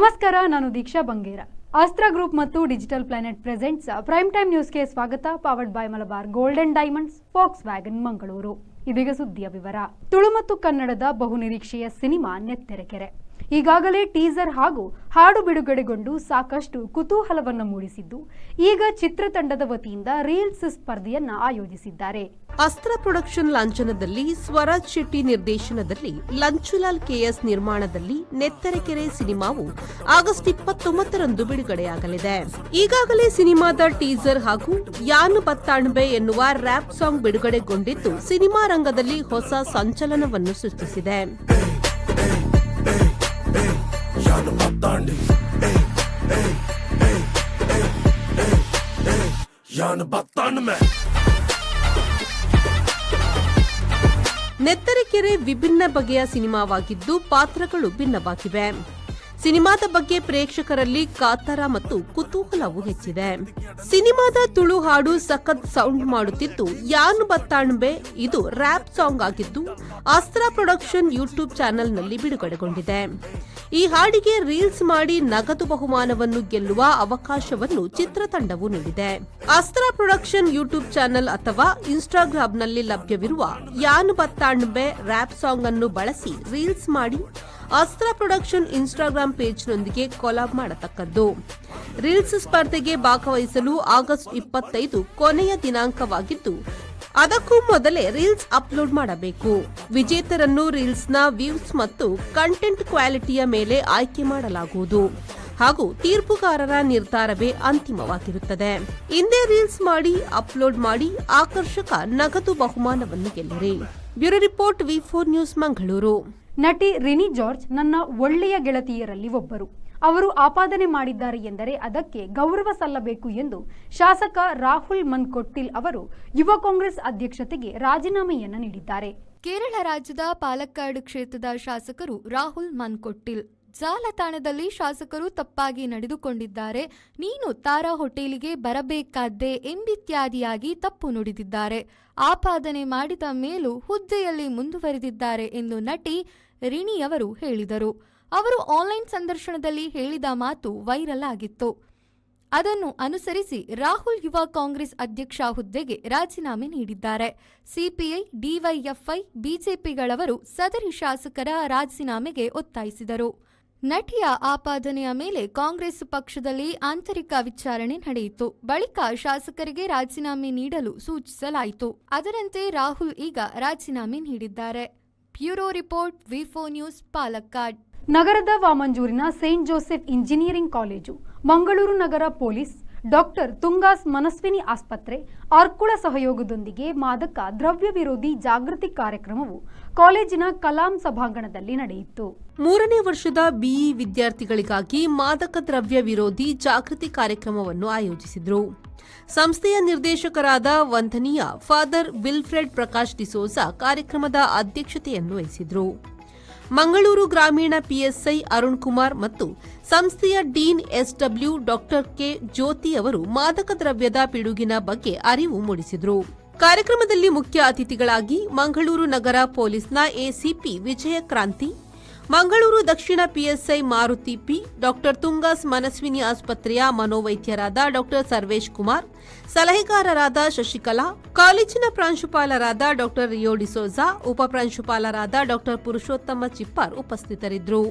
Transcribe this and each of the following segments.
ನಮಸ್ಕಾರ, ನಾನು ದೀಕ್ಷಾ ಬಂಗೇರ. ಅಸ್ತ್ರ ಗ್ರೂಪ್ ಮತ್ತು digital planet presents, prime time ನ್ಯೂಸ್ಗೆ ಸ್ವಾಗತ powered by Malabar golden diamonds Volkswagen Mangaluru. ಇದೀಗ ಸುದ್ದಿಯ ವಿವರ. ತುಳು ಮತ್ತು ಕನ್ನಡದ ಬಹುನಿರೀಕ್ಷೆಯ ಸಿನಿಮಾ ನೆತ್ತೆರೆಕೆರೆ. ಈಗಾಗಲೇ ಟೀಸರ್ ಹಾಗೂ ಹಾಡು ಬಿಡುಗಡೆಗೊಂಡು ಸಾಕಷ್ಟು ಕುತೂಹಲವನ್ನು ಮೂಡಿಸಿದ್ದು, ಈಗ ಚಿತ್ರತಂಡದ ವತಿಯಿಂದ ರೀಲ್ಸ್ ಸ್ಪರ್ಧೆಯನ್ನ ಆಯೋಜಿಸಿದ್ದಾರೆ. ಅಸ್ತ್ರ ಪ್ರೊಡಕ್ಷನ್ ಲಾಂಛನದಲ್ಲಿ ಸ್ವರಾಜ್ ಶೆಟ್ಟಿ ನಿರ್ದೇಶನದಲ್ಲಿ ಲಂಚುಲಾಲ್ ಕೆಎಸ್ ನಿರ್ಮಾಣದಲ್ಲಿ ನೆತ್ತರೆಕೆರೆ ಸಿನಿಮಾವು ಆಗಸ್ಟ್ ಇಪ್ಪತ್ತೊಂಬತ್ತರಂದು ಬಿಡುಗಡೆಯಾಗಲಿದೆ. ಈಗಾಗಲೇ ಸಿನಿಮಾದ ಟೀಸರ್ ಹಾಗೂ ಯಾನು ಬತ್ತಾಣ್ಬೆ ಎನ್ನುವ ರ್ಯಾಪ್ ಸಾಂಗ್ ಬಿಡುಗಡೆಗೊಂಡಿದ್ದು, ಸಿನಿಮಾ ರಂಗದಲ್ಲಿ ಹೊಸ ಸಂಚಲನವನ್ನು ಸೃಷ್ಟಿಸಿದೆ. Batandi me. ನೆತ್ತರೆಕೆರೆ ವಿಭಿನ್ನ ಬಗೆಯ ಸಿನಿಮಾವಾಗಿದ್ದು ಪಾತ್ರಗಳು ಭಿನ್ನವಾಗಿವೆ ಸಿನಿಮಾದ ಬಗ್ಗೆ ಪ್ರೇಕ್ಷಕರಲ್ಲಿ ಕಾತರ ಮತ್ತು ಕುತೂಹಲವು ಹೆಚ್ಚಿದೆ. ಸಿನಿಮಾದ ತುಳು ಹಾಡು ಸಖತ್ ಸೌಂಡ್ ಮಾಡುತ್ತಿದ್ದು, ಯಾನು ಬತ್ತಾಣ್ಬೆ ಇದು ರ್ಯಾಪ್ ಸಾಂಗ್ ಆಗಿದ್ದು, ಅಸ್ತ್ರ ಪ್ರೊಡಕ್ಷನ್ ಯೂಟ್ಯೂಬ್ ಚಾನೆಲ್ನಲ್ಲಿ ಬಿಡುಗಡೆಗೊಂಡಿದೆ. ಈ ಹಾಡಿಗೆ ರೀಲ್ಸ್ ಮಾಡಿ ನಗದು ಬಹುಮಾನವನ್ನು ಗೆಲ್ಲುವ ಅವಕಾಶವನ್ನು ಚಿತ್ರತಂಡವು ನೀಡಿದೆ. ಅಸ್ತ್ರ ಪ್ರೊಡಕ್ಷನ್ ಯೂಟ್ಯೂಬ್ ಚಾನೆಲ್ ಅಥವಾ ಇನ್ಸ್ಟಾಗ್ರಾಂನಲ್ಲಿ ಲಭ್ಯವಿರುವ ಯಾನು ಬತ್ತಾಣ್ಬೆ ರ್ಯಾಪ್ ಸಾಂಗ್ ಅನ್ನು ಬಳಸಿ ರೀಲ್ಸ್ ಮಾಡಿ ಅಸ್ತ್ರ ಪ್ರೊಡಕ್ಷನ್ ಇನ್ಸ್ಟಾಗ್ರಾಂ ಪೇಜ್ನೊಂದಿಗೆ ಕೊಲಾಬ್ ಮಾಡತಕ್ಕದ್ದು. ರೀಲ್ಸ್ ಸ್ಪರ್ಧೆಗೆ ಭಾಗವಹಿಸಲು ಆಗಸ್ಟ್ ಇಪ್ಪತ್ತೈದು ಕೊನೆಯ ದಿನಾಂಕವಾಗಿದ್ದು, ಅದಕ್ಕೂ ಮೊದಲೇ ರೀಲ್ಸ್ ಅಪ್ಲೋಡ್ ಮಾಡಬೇಕು. ವಿಜೇತರನ್ನು ರೀಲ್ಸ್ನ ವ್ಯೂಸ್ ಮತ್ತು ಕಂಟೆಂಟ್ ಕ್ವಾಲಿಟಿಯ ಮೇಲೆ ಆಯ್ಕೆ ಮಾಡಲಾಗುವುದು. ಹಾಗೂ ತೀರ್ಪುಗಾರರ ನಿರ್ಧಾರವೇ ಅಂತಿಮವಾಗಿರುತ್ತದೆ. ಹಿಂದೆ ರೀಲ್ಸ್ ಮಾಡಿ, ಅಪ್ಲೋಡ್ ಮಾಡಿ ಆಕರ್ಷಕ ನಗದು ಬಹುಮಾನವನ್ನು ಗೆಲ್ಲಿರಿ. Bureau report V four news Mangaluru. ನಟಿ ರಿನಿ ಜಾರ್ಜ್ ನನ್ನ ಒಳ್ಳೆಯ ಗೆಳತಿಯರಲ್ಲಿ ಒಬ್ಬರು. ಅವರು ಆಪಾದನೆ ಮಾಡಿದ್ದಾರೆ ಎಂದರೆ ಅದಕ್ಕೆ ಗೌರವ ಸಲ್ಲಬೇಕು ಎಂದು ಶಾಸಕ ರಾಹುಲ್ ಮನ್ಕೊಟ್ಟಿಲ್ ಅವರು ಯುವ ಕಾಂಗ್ರೆಸ್ ಅಧ್ಯಕ್ಷತೆಗೆ ರಾಜೀನಾಮೆಯನ್ನು ನೀಡಿದ್ದಾರೆ. ಕೇರಳ ರಾಜ್ಯದ ಪಾಲಕ್ಕಾಡು ಕ್ಷೇತ್ರದ ಶಾಸಕರು ರಾಹುಲ್ ಮನ್ಕೊಟ್ಟಿಲ್. ಜಾಲತಾಣದಲ್ಲಿ ಶಾಸಕರು ತಪ್ಪಾಗಿ ನಡೆದುಕೊಂಡಿದ್ದಾರೆ. ನೀನು ತಾರಾ ಹೋಟೆಲಿಗೆ ಬರಬೇಕಾದ್ದೇ ಎಂಬಿತ್ಯಾದಿಯಾಗಿ ತಪ್ಪು ನುಡಿದಿದ್ದಾರೆ. ಆಪಾದನೆ ಮಾಡಿದ ಮೇಲೂ ಹುದ್ದೆಯಲ್ಲಿ ಮುಂದುವರೆದಿದ್ದಾರೆ ಎಂದು ನಟಿ ರಿಣಿಯವರು ಹೇಳಿದರು. ಅವರು ಆನ್ಲೈನ್ ಸಂದರ್ಶನದಲ್ಲಿ ಹೇಳಿದ ಮಾತು ವೈರಲ್ ಆಗಿತ್ತು. ಅದನ್ನು ಅನುಸರಿಸಿ ರಾಹುಲ್ ಯುವ ಕಾಂಗ್ರೆಸ್ ಅಧ್ಯಕ್ಷ ಹುದ್ದೆಗೆ ರಾಜೀನಾಮೆ ನೀಡಿದ್ದಾರೆ. ಸಿಪಿಐ, ಡಿವೈಎಫ್ಐ, ಬಿಜೆಪಿಗಳವರು ಸದರಿ ಶಾಸಕರ ರಾಜೀನಾಮೆಗೆ ಒತ್ತಾಯಿಸಿದರು. ನಟಿಯ ಆಪಾದನೆಯ ಮೇಲೆ ಕಾಂಗ್ರೆಸ್ ಪಕ್ಷದಲ್ಲಿ ಆಂತರಿಕ ವಿಚಾರಣೆ ನಡೆಯಿತು. ಬಳಿಕ ಶಾಸಕರಿಗೆ ರಾಜೀನಾಮೆ ನೀಡಲು ಸೂಚಿಸಲಾಯಿತು. ಅದರಂತೆ ರಾಹುಲ್ ಈಗ ರಾಜೀನಾಮೆ ನೀಡಿದ್ದಾರೆ. Bureau report V four news, Palakkad. ನಗರದ ವಾಮಂಜೂರಿನ saint Joseph engineering college, Mangaluru ನಗರ ಪೊಲೀಸ್, ಡಾಕ್ಟರ್ ತುಂಗಾಸ್ ಮನಸ್ವಿನಿ ಆಸ್ಪತ್ರೆ, ಆರ್ಕುಳ ಸಹಯೋಗದೊಂದಿಗೆ ಮಾದಕ ದ್ರವ್ಯ ವಿರೋಧಿ ಜಾಗೃತಿ ಕಾರ್ಯಕ್ರಮವು ಕಾಲೇಜಿನ ಕಲಾಂ ಸಭಾಂಗಣದಲ್ಲಿ ನಡೆಯಿತು. ಮೂರನೇ ವರ್ಷದ ಬಿಇ ವಿದ್ಯಾರ್ಥಿಗಳಿಗಾಗಿ ಮಾದಕ ದ್ರವ್ಯ ವಿರೋಧಿ ಜಾಗೃತಿ ಕಾರ್ಯಕ್ರಮವನ್ನು ಆಯೋಜಿಸಿದರು. ಸಂಸ್ಥೆಯ ನಿರ್ದೇಶಕರಾದ ವಂದನೀಯ ಫಾದರ್ ವಿಲ್ಫ್ರೆಡ್ ಪ್ರಕಾಶ್ ಡಿಸೋಸಾ ಕಾರ್ಯಕ್ರಮದ ಅಧ್ಯಕ್ಷತೆಯನ್ನು ವಹಿಸಿದರು. ಮಂಗಳೂರು ಗ್ರಾಮೀಣ ಪಿಎಸ್ಐ ಅರುಣ್ ಕುಮಾರ್ ಮತ್ತು ಸಂಸ್ಥೆಯ dean SW doctor K Jyothi ಅವರು ಮಾದಕ ದ್ರವ್ಯದ ಪಿಡುಗಿನ ಬಗ್ಗೆ ಅರಿವು ಮೂಡಿಸಿದರು. ಕಾರ್ಯಕ್ರಮದಲ್ಲಿ ಮುಖ್ಯ ಅತಿಥಿಗಳಾಗಿ ಮಂಗಳೂರು ನಗರ ಪೊಲೀಸ್ನ ಎಸಿಪಿ ವಿಜಯ ಕ್ರಾಂತಿ ಮಂಗಳೂರು ದಕ್ಷಿಣ PSI Maruti P, doctor Tungas Manaswini ಆಸ್ಪತ್ರೆಯ ಮನೋವೈದ್ಯರಾದ ಡಾಕ್ಟರ್ ಸರ್ವೇಶ್ ಕುಮಾರ್, ಸಲಹೆಗಾರರಾದ ಶಶಿಕಲಾ, ಕಾಲೇಜಿನ ಪ್ರಾಂಶುಪಾಲರಾದ ಡಾಕ್ಟರ್ ರಿಯೋ ಡಿಸೋಜಾ ಉಪಪ್ರಾಂಶುಪಾಲರಾದ ಡಾಕ್ಟರ್ ಪುರುಷೋತ್ತಮ ಚಿಪ್ಪಾರ್ ಉಪಸ್ಥಿತರಿದ್ದರು.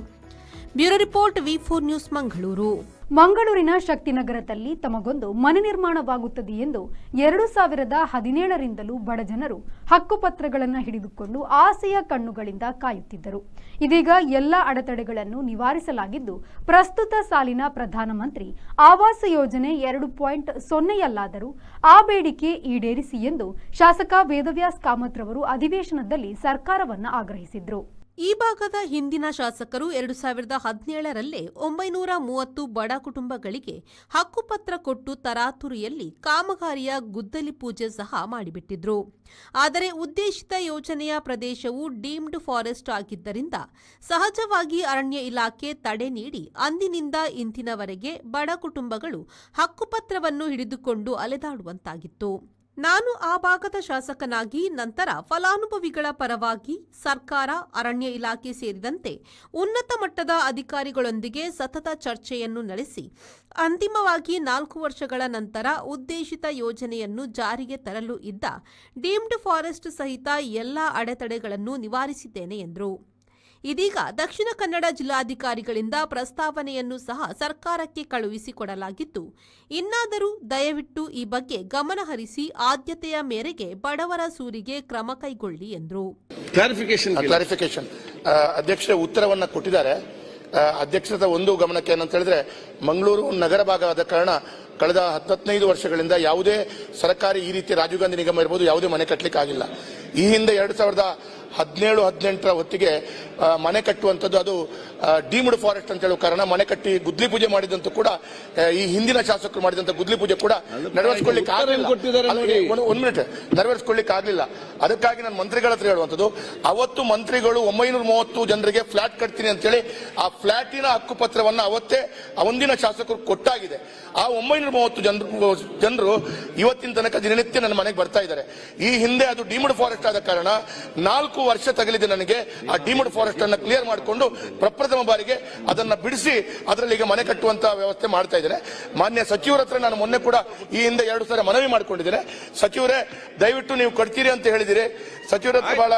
Bureau report V four news Mangaluru. ಮಂಗಳೂರಿನ ಶಕ್ತಿನಗರದಲ್ಲಿ ತಮಗೊಂದು ಮನೆ ನಿರ್ಮಾಣವಾಗುತ್ತದೆ ಎಂದು ಎರಡು ಸಾವಿರದ ಹದಿನೇಳರಿಂದಲೂ ಬಡಜನರು ಹಕ್ಕುಪತ್ರಗಳನ್ನು ಹಿಡಿದುಕೊಂಡು ಆಸೆಯ ಕಣ್ಣುಗಳಿಂದ ಕಾಯುತ್ತಿದ್ದರು. ಇದೀಗ ಎಲ್ಲ ಅಡೆತಡೆಗಳನ್ನು ನಿವಾರಿಸಲಾಗಿದ್ದು, ಪ್ರಸ್ತುತ ಸಾಲಿನ ಪ್ರಧಾನಮಂತ್ರಿ ಆವಾಸ ಯೋಜನೆ ಎರಡು ಪಾಯಿಂಟ್ ಸೊನ್ನೆಯಲ್ಲಾದರೂ ಆ ಬೇಡಿಕೆ ಈಡೇರಿಸಿ ಎಂದು ಶಾಸಕ ವೇದವ್ಯಾಸ್ ಕಾಮತ್ ರವರು ಅಧಿವೇಶನದಲ್ಲಿ ಸರ್ಕಾರವನ್ನು ಆಗ್ರಹಿಸಿದ್ರು. ಈ ಭಾಗದ ಹಿಂದಿನ ಶಾಸಕರು ಎರಡು ಸಾವಿರದ ಹದಿನೇಳರಲ್ಲೇ ಒಂಬೈನೂರ ಮೂವತ್ತು ಬಡ ಕುಟುಂಬಗಳಿಗೆ ಹಕ್ಕುಪತ್ರ ಕೊಟ್ಟು ತರಾತುರಿಯಲ್ಲಿ ಕಾಮಗಾರಿಯ ಗುದ್ದಲಿ ಪೂಜೆ ಸಹ ಮಾಡಿಬಿಟ್ಟಿದ್ರು. ಆದರೆ ಉದ್ದೇಶಿತ ಯೋಜನೆಯ ಪ್ರದೇಶವು ಡೀಮ್ಡ್ ಫಾರೆಸ್ಟ್ ಆಗಿದ್ದರಿಂದ ಸಹಜವಾಗಿ ಅರಣ್ಯ ಇಲಾಖೆ ತಡೆ ನೀಡಿ ಅಂದಿನಿಂದ ಇಂದಿನವರೆಗೆ ಬಡ ಕುಟುಂಬಗಳು ಹಕ್ಕುಪತ್ರವನ್ನು ಹಿಡಿದುಕೊಂಡು ಅಲೆದಾಡುವಂತಾಗಿತ್ತು. ನಾನು ಆ ಭಾಗದ ಶಾಸಕನಾಗಿ ನಂತರ ಫಲಾನುಭವಿಗಳ ಪರವಾಗಿ ಸರ್ಕಾರ, ಅರಣ್ಯ ಇಲಾಖೆ ಸೇರಿದಂತೆ ಉನ್ನತ ಮಟ್ಟದ ಅಧಿಕಾರಿಗಳೊಂದಿಗೆ ಸತತ ಚರ್ಚೆಯನ್ನು ನಡೆಸಿ, ಅಂತಿಮವಾಗಿ ನಾಲ್ಕು ವರ್ಷಗಳ ನಂತರ ಉದ್ದೇಶಿತ ಯೋಜನೆಯನ್ನು ಜಾರಿಗೆ ತರಲು ಇದ್ದ ಡೀಮ್ಡ್ ಫಾರೆಸ್ಟ್ ಸಹಿತ ಎಲ್ಲ ಅಡೆತಡೆಗಳನ್ನು ನಿವಾರಿಸಿದ್ದೇನೆ ಎಂದರು. ಇದೀಗ ದಕ್ಷಿಣ ಕನ್ನಡ ಜಿಲ್ಲಾಧಿಕಾರಿಗಳಿಂದ ಪ್ರಸ್ತಾವನೆಯನ್ನು ಸಹ ಸರ್ಕಾರಕ್ಕೆ ಕಳುಹಿಸಿಕೊಡಲಾಗಿದ್ದು ಇನ್ನಾದರೂ ದಯವಿಟ್ಟು ಈ ಬಗ್ಗೆ ಗಮನಹರಿಸಿ ಆದ್ಯತೆಯ ಮೇರೆಗೆ ಬಡವರ ಸೂರಿಗೆ ಕ್ರಮ ಕೈಗೊಳ್ಳಿ ಎಂದರು. ಕ್ಲಾರಿಫಿಕೇಶನ್ ಕ್ಲಾರಿಫಿಕೇಶನ್ ಅಧ್ಯಕ್ಷರೇ ಉತ್ತರವನ್ನ ಕೊಟ್ಟಿದ್ದಾರೆ. ಅಧ್ಯಕ್ಷರ ಅಧ್ಯಕ್ಷರದ ಒಂದು ಗಮನಕ್ಕೆ ಏನಂತ ಹೇಳಿದ್ರೆ ಮಂಗಳೂರು ನಗರ ಭಾಗ ಆದ ಕಾರಣ ಕಳೆದ ಹತ್ತೈದು ವರ್ಷಗಳಿಂದ ಯಾವುದೇ ಸರ್ಕಾರಿ ಈ ರೀತಿ ರಾಜೀವ್ ಗಾಂಧಿ ನಿಗಮ ಇರ್ಬೋದು ಯಾವುದೇ ಮನೆ ಕಟ್ಟಲಿಕ್ಕೆ ಆಗಿಲ್ಲ ಈ ಹಿಂದೆ ಎರಡ್ ಸಾವಿರದ ಹದಿನೇಳು ಹದಿನೆಂಟರ ಹೊತ್ತಿಗೆ ಮನೆ ಕಟ್ಟುವಂಥದ್ದು ಅದು ಡೀಮ್ಡ್ ಫಾರೆಸ್ಟ್ ಅಂತ ಹೇಳುವ ಕಾರಣ ಮನೆ ಕಟ್ಟಿ ಗುದ್ಲಿ ಪೂಜೆ ಮಾಡಿದಂತೂ ಕೂಡ ಈ ಹಿಂದಿನ ಶಾಸಕರು ಮಾಡಿದಂತ ಗುದ್ಲಿ ಪೂಜೆ ಕೂಡ ನೆರವೇರಿಸಿಕೊಳ್ಳಿಕ್ಕೆ ಆಗಲಿಲ್ಲ. ಒಂದು ಮಿನಿಟ್ ನೆರವೇರಿಸಿಕೊಳ್ಳಿಕ್ಕೆ ಆಗಲಿಲ್ಲ. ಅದಕ್ಕಾಗಿ ನಾನು ಮಂತ್ರಿಗಳ ಹತ್ರ ಹೇಳುವಂಥದ್ದು ಅವತ್ತು ಮಂತ್ರಿಗಳು ಒಂಬೈನೂರ ಮೂವತ್ತು ಜನರಿಗೆ ಫ್ಲಾಟ್ ಕಟ್ತೀನಿ ಅಂತೇಳಿ ಆ ಫ್ಲಾಟಿನ ಹಕ್ಕುಪತ್ರವನ್ನ ಅವತ್ತೇ ಒಂದಿನ ಶಾಸಕರು ಕೊಟ್ಟಾಗಿದೆ. ಆ ಒಂಬೈನೂರ ಮೂವತ್ತು ಜನರು ಜನರು ಇವತ್ತಿನ ತನಕ ದಿನನಿತ್ಯ ನನ್ನ ಮನೆಗೆ ಬರ್ತಾ ಇದ್ದಾರೆ. ಈ ಹಿಂದೆ ಅದು ಡೀಮ್ಡ್ ಫಾರೆಸ್ಟ್ ಆದ ಕಾರಣ ನಾಲ್ಕು ವರ್ಷ ತಗಲಿದೆ ನನಗೆ. ಆ ಡೀಮ್ಡ್ ಫಾರೆಸ್ಟ್ ಅನ್ನ ಕ್ಲಿಯರ್ ಮಾಡಿಕೊಂಡು ಪ್ರಪ್ರಥಮ ಬಾರಿಗೆ ಅದನ್ನ ಬಿಡಿಸಿ ಅದರಲ್ಲಿ ಈಗ ಮನೆ ಕಟ್ಟುವಂತ ವ್ಯವಸ್ಥೆ ಮಾಡ್ತಾ ಇದ್ದೇನೆ. ಮಾನ್ಯ ಸಚಿವರ ಹತ್ರ ನಾನು ಮೊನ್ನೆ ಕೂಡ ಈ ಹಿಂದೆ ಎರಡು ಸಾರಿ ಮನವಿ ಮಾಡಿಕೊಂಡಿದ್ದೇನೆ. ಸಚಿವರೇ ದಯವಿಟ್ಟು ನೀವು ಕಟ್ತೀರಿ ಅಂತ ಹೇಳಿದಿರಿ. ಸಚಿವರ ಹತ್ರ ಬಹಳ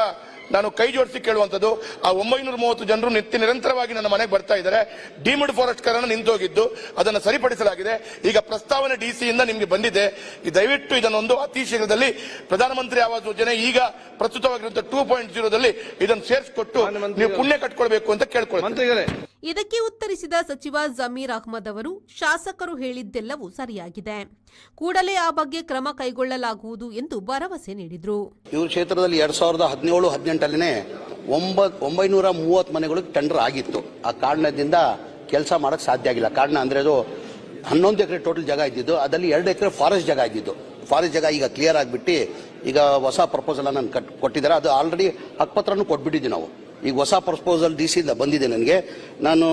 ನಾನು ಕೈ ಜೋಡಿಸಿ ಕೇಳುವಂಥದ್ದು ಆ ಒಂಬೈನೂರ ಮೂವತ್ತು ಜನರು ನಿತ್ಯ ನಿರಂತರವಾಗಿ ನನ್ನ ಮನೆಗೆ ಬರ್ತಾ ಇದ್ದಾರೆ. ಡೀಮ್ಡ್ ಫಾರೆಸ್ಟ್ ಕಾರಣ ನಿಂತೋಗಿದ್ದು ಅದನ್ನು ಸರಿಪಡಿಸಲಾಗಿದೆ. ಈಗ ಪ್ರಸ್ತಾವನೆ ಡಿ ಸಿಯಿಂದ ನಿಮಗೆ ಬಂದಿದೆ. ಈ ದಯವಿಟ್ಟು ಇದನ್ನೊಂದು ಅತಿ ಶೀಘ್ರದಲ್ಲಿ ಪ್ರಧಾನಮಂತ್ರಿ ಆವಾಸ್ ಯೋಜನೆ ಈಗ ಪ್ರಸ್ತುತವಾಗಿರುವಂತಹ ಟೂ ಪಾಯಿಂಟ್ ಜೀರೋದಲ್ಲಿ ಇದನ್ನು ಸೇರಿಸಿಕೊಟ್ಟು ನೀವು ಪುಣ್ಯ ಕಟ್ಕೊಳ್ಬೇಕು ಅಂತ ಕೇಳ್ಕೊಳ್ತಾರೆ ಇದಕ್ಕೆ ಉತ್ತರಿಸಿದ ಸಚಿವ ಜಮೀರ್ ಅಹ್ಮದ್ ಅವರು ಶಾಸಕರು ಹೇಳಿದ್ದೆಲ್ಲವೂ ಸರಿಯಾಗಿದೆ. ಕೂಡಲೇ ಆ ಬಗ್ಗೆ ಕ್ರಮ ಕೈಗೊಳ್ಳಲಾಗುವುದು ಎಂದು ಭರವಸೆ ನೀಡಿದರು. ಇವ್ರ ಕ್ಷೇತ್ರದಲ್ಲಿ ಎರಡ್ ಸಾವಿರದ ಹದಿನೇಳು, ಹದಿನೆಂಟಲ್ಲಿನೇ ಒಂಬತ್, ಒಂಬೈನೂರ ಮೂವತ್ತು ಮನೆಗಳಿಗೆ ಟೆಂಡರ್ ಆಗಿತ್ತು. ಆ ಕಾರಣದಿಂದ ಕೆಲಸ ಮಾಡಕ್ಕೆ ಸಾಧ್ಯ ಆಗಿಲ್ಲ. ಕಾರಣ ಅಂದ್ರೆ ಅದು ಹನ್ನೊಂದು ಎಕರೆ ಟೋಟಲ್ ಜಾಗ ಇದ್ದಿದ್ದು, ಅದರಲ್ಲಿ ಎರಡು ಎಕರೆ ಫಾರೆಸ್ಟ್ ಜಾಗ ಇದ್ದಿದ್ದು. ಫಾರೆಸ್ಟ್ ಜಾಗ ಈಗ ಕ್ಲಿಯರ್ ಆಗಿಬಿಟ್ಟು, ಈಗ ಹೊಸ ಪ್ರಪೋಸಲ್ ನಾನು ಕೊಟ್ಟಿದ್ದಾರೆ. ಅದು ಆಲ್ರೆಡಿ ಹಕ್ಪತ್ರನೂ ಕೊಟ್ಬಿಟ್ಟಿದ್ದೀವಿ ನಾವು. ಈಗ ಹೊಸ ಪ್ರಪೋಸಲ್ ಡಿ ಸಿಯಿಂದ ಬಂದಿದೆ ನನಗೆ. ನಾನು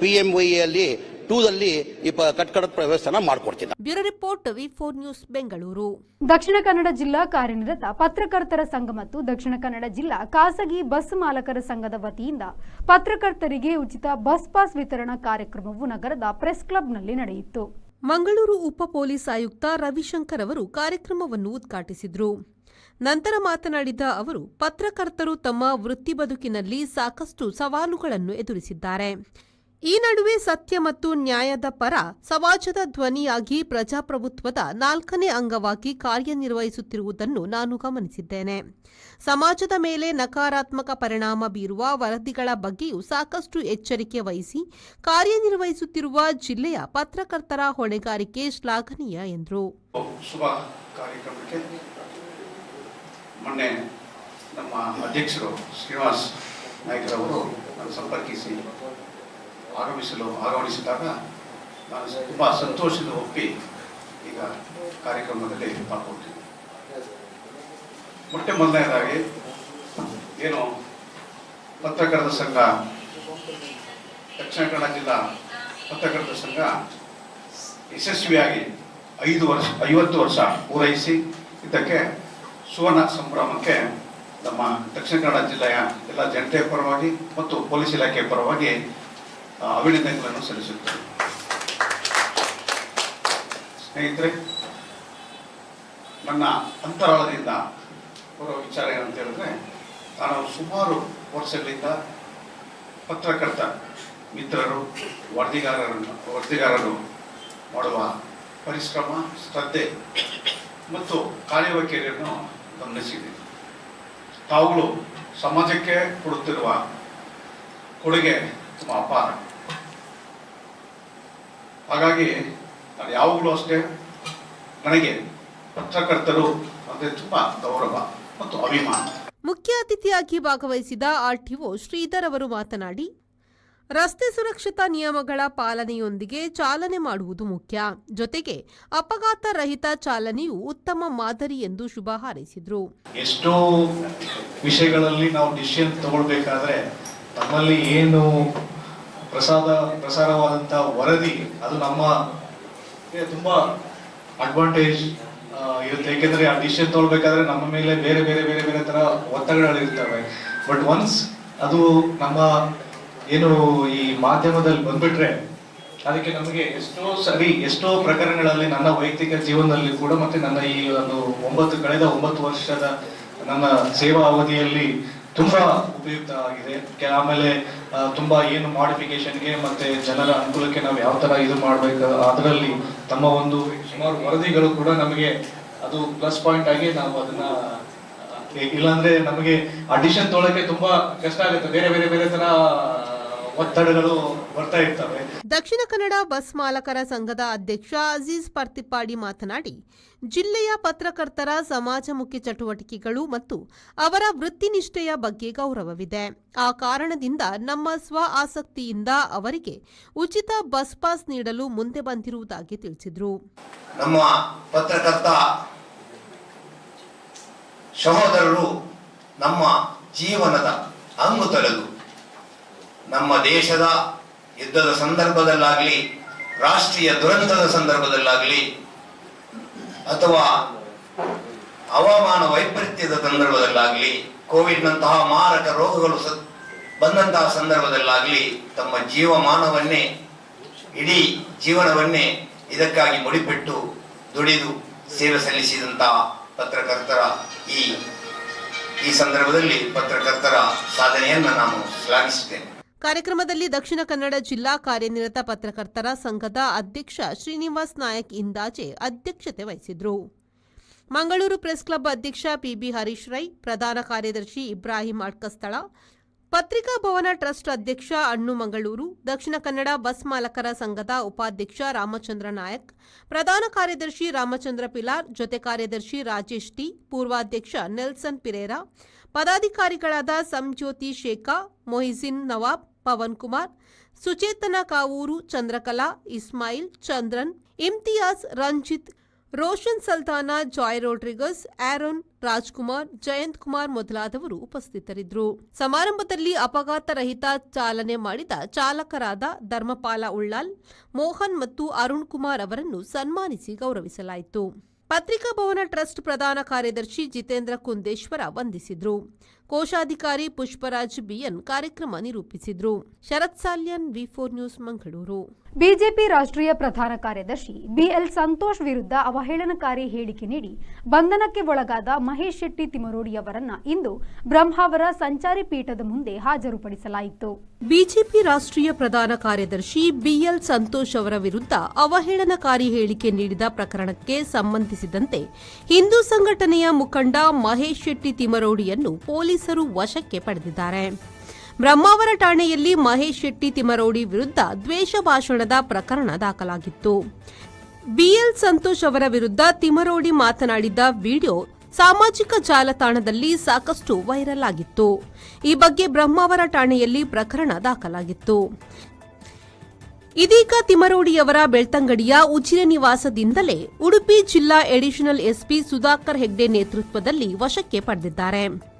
ಪಿ ಎಂ ವೈ ಅಲ್ಲಿ ಟೂದಲ್ಲಿ ಈ ಪ- ಪ್ರವೇಶನ ವ್ಯವಸ್ಥೆನ ಮಾಡ್ಕೊಡ್ತೀನಿ. Bureau report V four news Bengaluru. Dakshina Kannada ಜಿಲ್ಲಾ ಕಾರ್ಯನಿರತ ಪತ್ರಕರ್ತರ ಸಂಘ ಮತ್ತು ದಕ್ಷಿಣ ಕನ್ನಡ ಜಿಲ್ಲಾ ಖಾಸಗಿ ಬಸ್ ಮಾಲಕರ ಸಂಘದ ವತಿಯಿಂದ ಪತ್ರಕರ್ತರಿಗೆ ಉಚಿತ ಬಸ್ ಪಾಸ್ ವಿತರಣಾ ಕಾರ್ಯಕ್ರಮವು ನಗರದ ಪ್ರೆಸ್ ಕ್ಲಬ್ನಲ್ಲಿ ನಡೆಯಿತು. ಮಂಗಳೂರು ಉಪ ಪೊಲೀಸ್ ಆಯುಕ್ತ ರವಿಶಂಕರ್ ಅವರು ಕಾರ್ಯಕ್ರಮವನ್ನು ಉದ್ಘಾಟಿಸಿದರು. ನಂತರ ಮಾತನಾಡಿದ ಅವರು ಪತ್ರಕರ್ತರು ತಮ್ಮ ವೃತ್ತಿ ಬದುಕಿನಲ್ಲಿ ಸಾಕಷ್ಟು ಸವಾಲುಗಳನ್ನು ಎದುರಿಸಿದ್ದಾರೆ. ಈ ನಡುವೆ ಸತ್ಯ ಮತ್ತು ನ್ಯಾಯದ ಪರ ಸಮಾಜದ ಧ್ವನಿಯಾಗಿ ಪ್ರಜಾಪ್ರಭುತ್ವದ ನಾಲ್ಕನೇ ಅಂಗವಾಗಿ ಕಾರ್ಯನಿರ್ವಹಿಸುತ್ತಿರುವುದನ್ನು ನಾನು ಗಮನಿಸಿದ್ದೇನೆ. ಸಮಾಜದ ಮೇಲೆ ನಕಾರಾತ್ಮಕ ಪರಿಣಾಮ ಬೀರುವ ವರದಿಗಳ ಬಗ್ಗೆಯೂ ಸಾಕಷ್ಟು ಎಚ್ಚರಿಕೆ ವಹಿಸಿ ಕಾರ್ಯನಿರ್ವಹಿಸುತ್ತಿರುವ ಜಿಲ್ಲೆಯ ಪತ್ರಕರ್ತರ ಹೊಣೆಗಾರಿಕೆ ಶ್ಲಾಘನೀಯ ಎಂದರು. ಶ್ರೀನಿವಾಸ್ ಸಂಪರ್ಕಿಸಿ ಆಗಮಿಸಲು ಆಗಮನಿಸಿದಾಗ ನಾನು ತುಂಬ ಸಂತೋಷದ ಒಪ್ಪಿ ಈಗ ಕಾರ್ಯಕ್ರಮದಲ್ಲಿ ಪಾಲ್ಗೊಳ್ತೀನಿ ಮೊಟ್ಟೆ ಮೊದಲನೇದಾಗಿ ಏನು ಪತ್ರಕರ್ತರ ಸಂಘ, ದಕ್ಷಿಣ ಕನ್ನಡ ಜಿಲ್ಲಾ ಪತ್ರಕರ್ತರ ಸಂಘ ಯಶಸ್ವಿಯಾಗಿ ಐದು ವರ್ಷ, ಐವತ್ತು ವರ್ಷ ಪೂರೈಸಿ ಇದಕ್ಕೆ ಸುವರ್ಣ ಸಂಭ್ರಮಕ್ಕೆ ನಮ್ಮ ದಕ್ಷಿಣ ಕನ್ನಡ ಜಿಲ್ಲೆಯ ಎಲ್ಲ ಜನತೆಯ ಪರವಾಗಿ ಮತ್ತು ಪೊಲೀಸ್ ಇಲಾಖೆಯ ಪರವಾಗಿ ಅಭಿನಂದನೆಗಳನ್ನು ಸಲ್ಲಿಸುತ್ತೇನೆ. ಸ್ನೇಹಿತರೆ, ನನ್ನ ಅಂತರಾಳದಿಂದ ಬರೋ ವಿಚಾರ ಏನಂತ ಹೇಳಿದ್ರೆ, ನಾನು ಸುಮಾರು ವರ್ಷಗಳಿಂದ ಪತ್ರಕರ್ತ ಮಿತ್ರರು, ವರದಿಗಾರರನ್ನು, ವರದಿಗಾರರು ಮಾಡುವ ಪರಿಶ್ರಮ ಶ್ರದ್ಧೆ ಮತ್ತು ಕಾರ್ಯವೈಖರಿಯನ್ನು ಗಮನಿಸಿದೆ. ತಾವುಗಳು ಸಮಾಜಕ್ಕೆ ಕೊಡುತ್ತಿರುವ ಕೊಡುಗೆ ತುಂಬ ಅಪಾರ ಹಾಗಾಗಿ ನಾನು ಯಾವಾಗಲೂ ಅಷ್ಟೇ ನನಗೆ ಪತ್ರಕರ್ತರು ಅಂದರೆ ತುಂಬ ಗೌರವ ಮತ್ತು ಅಭಿಮಾನ. ಮುಖ್ಯ ಅತಿಥಿಯಾಗಿ ಭಾಗವಹಿಸಿದ ಆರ್ಟಿಒ ಶ್ರೀಧರ್ ಅವರು ಮಾತನಾಡಿ ರಸ್ತೆ ಸುರಕ್ಷತಾ ನಿಯಮಗಳ ಪಾಲನೆಯೊಂದಿಗೆ ಚಾಲನೆ ಮಾಡುವುದು ಮುಖ್ಯ. ಜೊತೆಗೆ ಅಪಘಾತ ರಹಿತ ಚಾಲನೆಯು ಉತ್ತಮ ಮಾದರಿ ಎಂದು ಶುಭ ಹಾರೈಸಿದ್ರು. ಎಷ್ಟೋ ವಿಷಯಗಳಲ್ಲಿ ನಾವು ಡಿಸಿಷನ್ ತಗೊಳ್ಬೇಕಾದ್ರೆ ತಮ್ಮಲ್ಲಿ ಏನು ಪ್ರಸಾದ ಪ್ರಸಾರವಾದಂಥ ವರದಿ, ಅದು ನಮ್ಮ ತುಂಬ ಅಡ್ವಾಂಟೇಜ್ ಇರುತ್ತೆ. ಏಕೆಂದರೆ ಆ ಡಿಸಿಷನ್ ತೊಗೊಳ್ಬೇಕಾದ್ರೆ ನಮ್ಮ ಮೇಲೆ ಬೇರೆ ಬೇರೆ ಬೇರೆ ಬೇರೆ ಥರ ಒತ್ತಡಗಳಿರ್ತವೆ ಬಟ್ ಒನ್ಸ್ ಅದು ನಮ್ಮ, ಏನು ಈ ಮಾಧ್ಯಮದಲ್ಲಿ ಬಂದ್ಬಿಟ್ರೆ, ಅದಕ್ಕೆ ನಮಗೆ ಎಷ್ಟೋ ಸರಿ, ಎಷ್ಟೋ ಪ್ರಕರಣಗಳಲ್ಲಿ ನನ್ನ ವೈಯಕ್ತಿಕ ಜೀವನದಲ್ಲಿ ಕೂಡ ಮತ್ತೆ ನನ್ನ ಈ ಒಂದು ಒಂಬತ್ತು, ಕಳೆದ ಒಂಬತ್ತು ವರ್ಷದ ನನ್ನ ಸೇವಾ ಅವಧಿಯಲ್ಲಿ ತುಂಬಾ ಉಪಯುಕ್ತ ಆಗಿದೆ. ಆಮೇಲೆ ತುಂಬಾ ಏನು ಮಾಡಿಫಿಕೇಶನ್ಗೆ ಮತ್ತೆ ಜನರ ಅನುಕೂಲಕ್ಕೆ ನಾವು ಯಾವ ತರ ಇದು ಮಾಡ್ಬೇಕು, ಅದರಲ್ಲಿ ತಮ್ಮ ಒಂದು ಸುಮಾರು ವರದಿಗಳು ಕೂಡ ನಮಗೆ ಅದು ಪ್ಲಸ್ ಪಾಯಿಂಟ್ ಆಗಿ ನಾವು ಅದನ್ನ ಇಲ್ಲಾಂದ್ರೆ ನಮಗೆ ಅಡಿಷನ್ ತೊಳಕ್ಕೆ ತುಂಬಾ ಕಷ್ಟ ಆಗುತ್ತೆ. ಬೇರೆ ಬೇರೆ ಬೇರೆ ತರ ಒತ್ತಡಗಳು ಬರ್ತಾ ಇರ್ತವೆ. ದಕ್ಷಿಣ ಕನ್ನಡ ಬಸ್ ಮಾಲಕರ ಸಂಘದ ಅಧ್ಯಕ್ಷ ಅಜೀಜ್ ಪರ್ತಿಪ್ಪಾಡಿ ಮಾತನಾಡಿ ಜಿಲ್ಲೆಯ ಪತ್ರಕರ್ತರ ಸಮಾಜಮುಖಿ ಚಟುವಟಿಕೆಗಳು ಮತ್ತು ಅವರ ವೃತ್ತಿನಿಷ್ಠೆಯ ಬಗ್ಗೆ ಗೌರವವಿದೆ. ಆ ಕಾರಣದಿಂದ ನಮ್ಮ ಸ್ವ ಆಸಕ್ತಿಯಿಂದ ಅವರಿಗೆ ಉಚಿತ ಬಸ್ ಪಾಸ್ ನೀಡಲು ಮುಂದೆ ಬಂದಿರುವುದಾಗಿ ತಿಳಿಸಿದರು. ನಮ್ಮ ಪತ್ರಕರ್ತ ಸಹೋದರರು ನಮ್ಮ ಜೀವನದ ಅಂಗು ತೊಲೆದು ನಮ್ಮ ದೇಶದ ಯುದ್ಧದ ಸಂದರ್ಭದಲ್ಲಾಗಲಿ, ರಾಷ್ಟ್ರೀಯ ದುರಂತದ ಸಂದರ್ಭದಲ್ಲಾಗಲಿ ಅಥವಾ ಹವಾಮಾನ ವೈಪರೀತ್ಯದ ಸಂದರ್ಭದಲ್ಲಾಗಲಿ ಕೋವಿಡ್ ನಂತಹ ಮಾರಕ ರೋಗಗಳು ಬಂದಂತಹ ಸಂದರ್ಭದಲ್ಲಾಗಲಿ, ತಮ್ಮ ಜೀವಮಾನವನ್ನೇ, ಇಡೀ ಜೀವನವನ್ನೇ ಇದಕ್ಕಾಗಿ ಮುಡಿಪಿಟ್ಟು ದುಡಿದು ಸೇವೆ ಸಲ್ಲಿಸಿದಂತಹ ಪತ್ರಕರ್ತರ ಈ ಈ ಸಂದರ್ಭದಲ್ಲಿ ಪತ್ರಕರ್ತರ ಸಾಧನೆಯನ್ನು ನಾನು ಶ್ಲಾಘಿಸುತ್ತೇನೆ. ಕಾರ್ಯಕ್ರಮದಲ್ಲಿ ದಕ್ಷಿಣ ಕನ್ನಡ ಜಿಲ್ಲಾ ಕಾರ್ಯನಿರತ ಪತ್ರಕರ್ತರ ಸಂಘದ ಅಧ್ಯಕ್ಷ ಶ್ರೀನಿವಾಸ್ ನಾಯಕ್ ಇಂದಾಜೆ ಅಧ್ಯಕ್ಷತೆ ವಹಿಸಿದ್ರು. ಮಂಗಳೂರು ಪ್ರೆಸ್ ಕ್ಲಬ್ ಅಧ್ಯಕ್ಷ ಪಿಬಿ ಹರೀಶ್ ರೈ, ಪ್ರಧಾನ ಕಾರ್ಯದರ್ಶಿ ಇಬ್ರಾಹಿಂ ಅಡ್ಕಸ್ಥಳ ಪತ್ರಿಕಾ ಭವನ ಟ್ರಸ್ಟ್ ಅಧ್ಯಕ್ಷ ಅಣ್ಣು ಮಂಗಳೂರು, ದಕ್ಷಿಣ ಕನ್ನಡ ಬಸ್ ಮಾಲಕರ ಸಂಘದ ಉಪಾಧ್ಯಕ್ಷ ರಾಮಚಂದ್ರ ನಾಯಕ್, ಪ್ರಧಾನ ಕಾರ್ಯದರ್ಶಿ ರಾಮಚಂದ್ರ ಪಿಲಾರ್, ಜೊತೆ ಕಾರ್ಯದರ್ಶಿ ರಾಜೇಶ್ ಟಿ, ಪೂರ್ವಾಧ್ಯಕ್ಷ ನೆಲ್ಸನ್ ಪಿರೇರಾ, ಪದಾಧಿಕಾರಿಗಳಾದ ಸಂಜ್ಯೋತಿ ಶೇಖಾ, ಮೊಹಿಸಿನ್ ನವಾಬ್ ಪವನ್ ಕುಮಾರ್, ಸುಚೇತನ ಕಾವೂರು, ಚಂದ್ರಕಲಾ, ಇಸ್ಮಾಯಿಲ್, ಚಂದ್ರನ್, ಇಮ್ತಿಯಾಜ್, ರಂಜಿತ್, ರೋಷನ್ ಸಲ್ತಾನ, ಜಾಯ್ ರೋಡ್ರಿಗಸ್, ಆರೋನ್ ರಾಜ್ಕುಮಾರ್, ಜಯಂತ್ ಕುಮಾರ್ ಮೊದಲಾದವರು ಉಪಸ್ಥಿತರಿದ್ದರು. ಸಮಾರಂಭದಲ್ಲಿ ಅಪಘಾತ ರಹಿತ ಚಾಲನೆ ಮಾಡಿದ ಚಾಲಕರಾದ ಧರ್ಮಪಾಲ ಉಳ್ಳಾಲ್ ಮೋಹನ್ ಮತ್ತು ಅರುಣ್ ಕುಮಾರ್ ಅವರನ್ನು ಸನ್ಮಾನಿಸಿ ಗೌರವಿಸಲಾಯಿತು. ಪತ್ರಿಕಾ ಭವನ ಟ್ರಸ್ಟ್ ಪ್ರಧಾನ ಕಾರ್ಯದರ್ಶಿ ಜಿತೇಂದ್ರ ಕುಂದೇಶ್ವರ ವಂದಿಸಿದ್ರು. ಕೋಶಾಧಿಕಾರಿ ಪುಷ್ಪರಾಜ್ ಬಿಎನ್ ಕಾರ್ಯಕ್ರಮ ನಿರೂಪಿಸಿದ್ರು. Sharath Salyan, V four news, Mangaluru. BJP ರಾಷ್ಟ್ರೀಯ ಪ್ರಧಾನ ಕಾರ್ಯದರ್ಶಿ ಬಿಎಲ್ ಸಂತೋಷ್ ವಿರುದ್ಧ ಅವಹೇಳನಕಾರಿ ಹೇಳಿಕೆ ನೀಡಿ ಬಂಧನಕ್ಕೆ ಒಳಗಾದ ಮಹೇಶ್ ಶೆಟ್ಟಿ ತಿಮರೋಡಿಯವರನ್ನ ಇಂದು ಬ್ರಹ್ಮಾವರ ಸಂಚಾರಿ ಪೀಠದ ಮುಂದೆ ಹಾಜರುಪಡಿಸಲಾಯಿತು. ಬಿಜೆಪಿ ರಾಷ್ಟ್ರೀಯ ಪ್ರಧಾನ ಕಾರ್ಯದರ್ಶಿ ಬಿಎಲ್ ಸಂತೋಷ್ ಅವರ ವಿರುದ್ಧ ಅವಹೇಳನಕಾರಿ ಹೇಳಿಕೆ ನೀಡಿದ ಪ್ರಕರಣಕ್ಕೆ ಸಂಬಂಧಿಸಿದಂತೆ ಹಿಂದೂ ಸಂಘಟನೆಯ ಮುಖಂಡ ಮಹೇಶ್ ಶೆಟ್ಟಿ ತಿಮರೋಡಿಯನ್ನು ಪೊಲೀಸರು ವಶಕ್ಕೆ ಪಡೆದಿದ್ದಾರೆ. ಬ್ರಹ್ಮಾವರ ಠಾಣೆಯಲ್ಲಿ ಮಹೇಶ್ ಶೆಟ್ಟಿ ತಿಮರೋಡಿ ವಿರುದ್ಧ ದ್ವೇಷ ಭಾಷಣದ ಪ್ರಕರಣ ದಾಖಲಾಗಿತ್ತು. ಬಿಎಲ್ ಸಂತೋಷ್ ಅವರ ವಿರುದ್ಧ ತಿಮರೋಡಿ ಮಾತನಾಡಿದ ವಿಡಿಯೋ ಸಾಮಾಜಿಕ ಜಾಲತಾಣದಲ್ಲಿ ಸಾಕಷ್ಟು ವೈರಲ್ ಆಗಿತ್ತು. ಈ ಬಗ್ಗೆ ಬ್ರಹ್ಮಾವರ ಠಾಣೆಯಲ್ಲಿ ಪ್ರಕರಣ ದಾಖಲಾಗಿತ್ತು. ಇದೀಗ ತಿಮರೋಡಿಯವರ ಬೆಳ್ತಂಗಡಿಯ ಉಜಿರೆ ನಿವಾಸದಿಂದಲೇ ಉಡುಪಿ ಜಿಲ್ಲಾ ಎಡಿಷನಲ್ ಎಸ್ಪಿ ಸುಧಾಕರ್ ಹೆಗ್ಡೆ ನೇತೃತ್ವದಲ್ಲಿ ವಶಕ್ಕೆ ಪಡೆದಿದ್ದಾರೆ.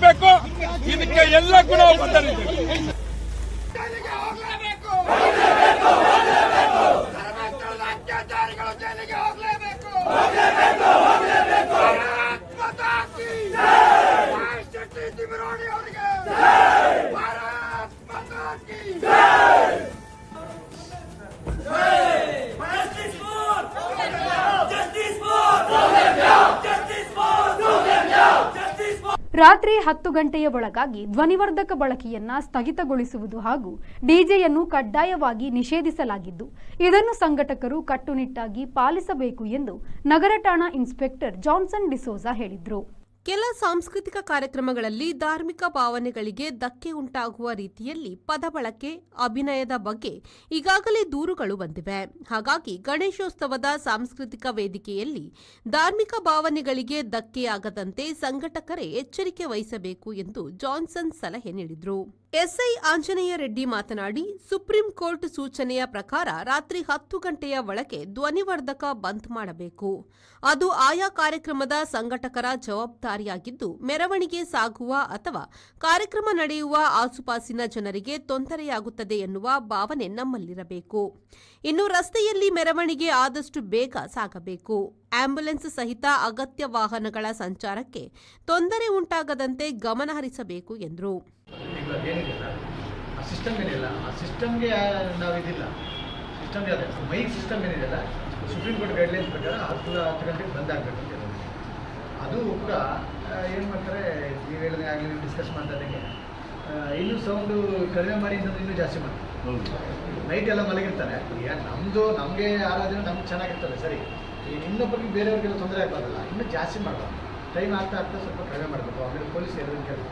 ಸಿಗ್ಬೇಕು ಇದಕ್ಕೆ ಎಲ್ಲ ಕೂಡ ಧರ್ಮಸ್ಥಳದ ರಾತ್ರಿ ಹತ್ತು ಗಂಟೆಯ ಒಳಗಾಗಿ ಧ್ವನಿವರ್ಧಕ ಬಳಕೆಯನ್ನ ಸ್ಥಗಿತಗೊಳಿಸುವುದು ಹಾಗೂ ಡಿಜೆಯನ್ನು ಕಡ್ಡಾಯವಾಗಿ ನಿಷೇಧಿಸಲಾಗಿದ್ದು, ಇದನ್ನು ಸಂಘಟಕರು ಕಟ್ಟುನಿಟ್ಟಾಗಿ ಪಾಲಿಸಬೇಕು ಎಂದು ನಗರ ಠಾಣಾ ಇನ್ಸ್ಪೆಕ್ಟರ್ ಜಾನ್ಸನ್ ಡಿಸೋಜಾ ಹೇಳಿದರು. ಕೆಲ ಸಾಂಸ್ಕೃತಿಕ ಕಾರ್ಯಕ್ರಮಗಳಲ್ಲಿ ಧಾರ್ಮಿಕ ಭಾವನೆಗಳಿಗೆ ಧಕ್ಕೆ ಉಂಟಾಗುವ ರೀತಿಯಲ್ಲಿ ಪದ ಬಳಕೆ ಅಭಿನಯದ ಬಗ್ಗೆ ಈಗಾಗಲೇ ದೂರುಗಳು ಬಂದಿವೆ. ಹಾಗಾಗಿ ಗಣೇಶೋತ್ಸವದ ಸಾಂಸ್ಕೃತಿಕ ವೇದಿಕೆಯಲ್ಲಿ ಧಾರ್ಮಿಕ ಭಾವನೆಗಳಿಗೆ ಧಕ್ಕೆಯಾಗದಂತೆ ಸಂಘಟಕರೇ ಎಚ್ಚರಿಕೆ ವಹಿಸಬೇಕು ಎಂದು ಜಾನ್ಸನ್ ಸಲಹೆ ನೀಡಿದರು. ಎಸ್ಐ ಆಂಜನೇಯ ರೆಡ್ಡಿ ಮಾತನಾಡಿ, ಸುಪ್ರೀಂ ಕೋರ್ಟ್ ಸೂಚನೆಯ ಪ್ರಕಾರ ರಾತ್ರಿ ಹತ್ತು ಗಂಟೆಯ ಒಳಗೆ ಧ್ವನಿವರ್ಧಕ ಬಂದ್ ಮಾಡಬೇಕು. ಅದು ಆಯಾ ಕಾರ್ಯಕ್ರಮದ ಸಂಘಟಕರ ಜವಾಬ್ದಾರಿಯಾಗಿದ್ದು, ಮೆರವಣಿಗೆ ಸಾಗುವ ಅಥವಾ ಕಾರ್ಯಕ್ರಮ ನಡೆಯುವ ಆಸುಪಾಸಿನ ಜನರಿಗೆ ತೊಂದರೆಯಾಗುತ್ತದೆ ಎನ್ನುವ ಭಾವನೆ ನಮ್ಮಲ್ಲಿರಬೇಕು. ಇನ್ನು ರಸ್ತೆಯಲ್ಲಿ ಮೆರವಣಿಗೆ ಆದಷ್ಟು ಬೇಗ ಸಾಗಬೇಕು. ಆಂಬ್ಯುಲೆನ್ಸ್ ಸಹಿತ ಅಗತ್ಯ ವಾಹನಗಳ ಸಂಚಾರಕ್ಕೆ ತೊಂದರೆ ಉಂಟಾಗದಂತೆ ಗಮನಹರಿಸಬೇಕು ಎಂದರು. ಸುಪ್ರೀಂ ಕೋರ್ಟ್ ಗೈಡ್ಲೈನ್ಸ್ ಪ್ರಕಾರ ಹತ್ತು ಹತ್ತು ಗಂಟೆಗೆ ಬಂದ್ ಆಗಬೇಕು ಅಂತ ಅದು ಕೂಡ ಏನು ಮಾಡ್ತಾರೆ, ನೀವು ಹೇಳಿದ್ರೆ ಆಗಲಿ ಡಿಸ್ಕಸ್ ಮಾಡ್ತಾ ಇನ್ನೂ ಸೌಂಡು ಕಡಿಮೆ ಮಾಡಿ ಇನ್ನೂ ಜಾಸ್ತಿ ಮಾಡಿ ನೈಟ್ ಎಲ್ಲ ಮಲಗಿರ್ತಾರೆ. ಈಗ ನಮ್ಮದು ನಮಗೆ ಆರಾಧನೆ ನಮ್ಗೆ ಚೆನ್ನಾಗಿರ್ತದೆ ಸರಿ. ಈಗ ಇನ್ನೊಬ್ಬರಿಗೆ ಬೇರೆಯವ್ರಿಗೆಲ್ಲ ತೊಂದರೆ ಆಗ್ಬಾರ್ದಲ್ಲ ಇನ್ನೂ ಜಾಸ್ತಿ ಮಾಡಬಾರ್ದು ಟೈಮ್ ಆಗ್ತಾ ಆಗ್ತಾ ಸ್ವಲ್ಪ ಕಡಿಮೆ ಮಾಡಬೇಕು. ಆಮೇಲೆ ಪೊಲೀಸ್ ಹೇಳಿದ್ರೆ ಕೇಳಿ.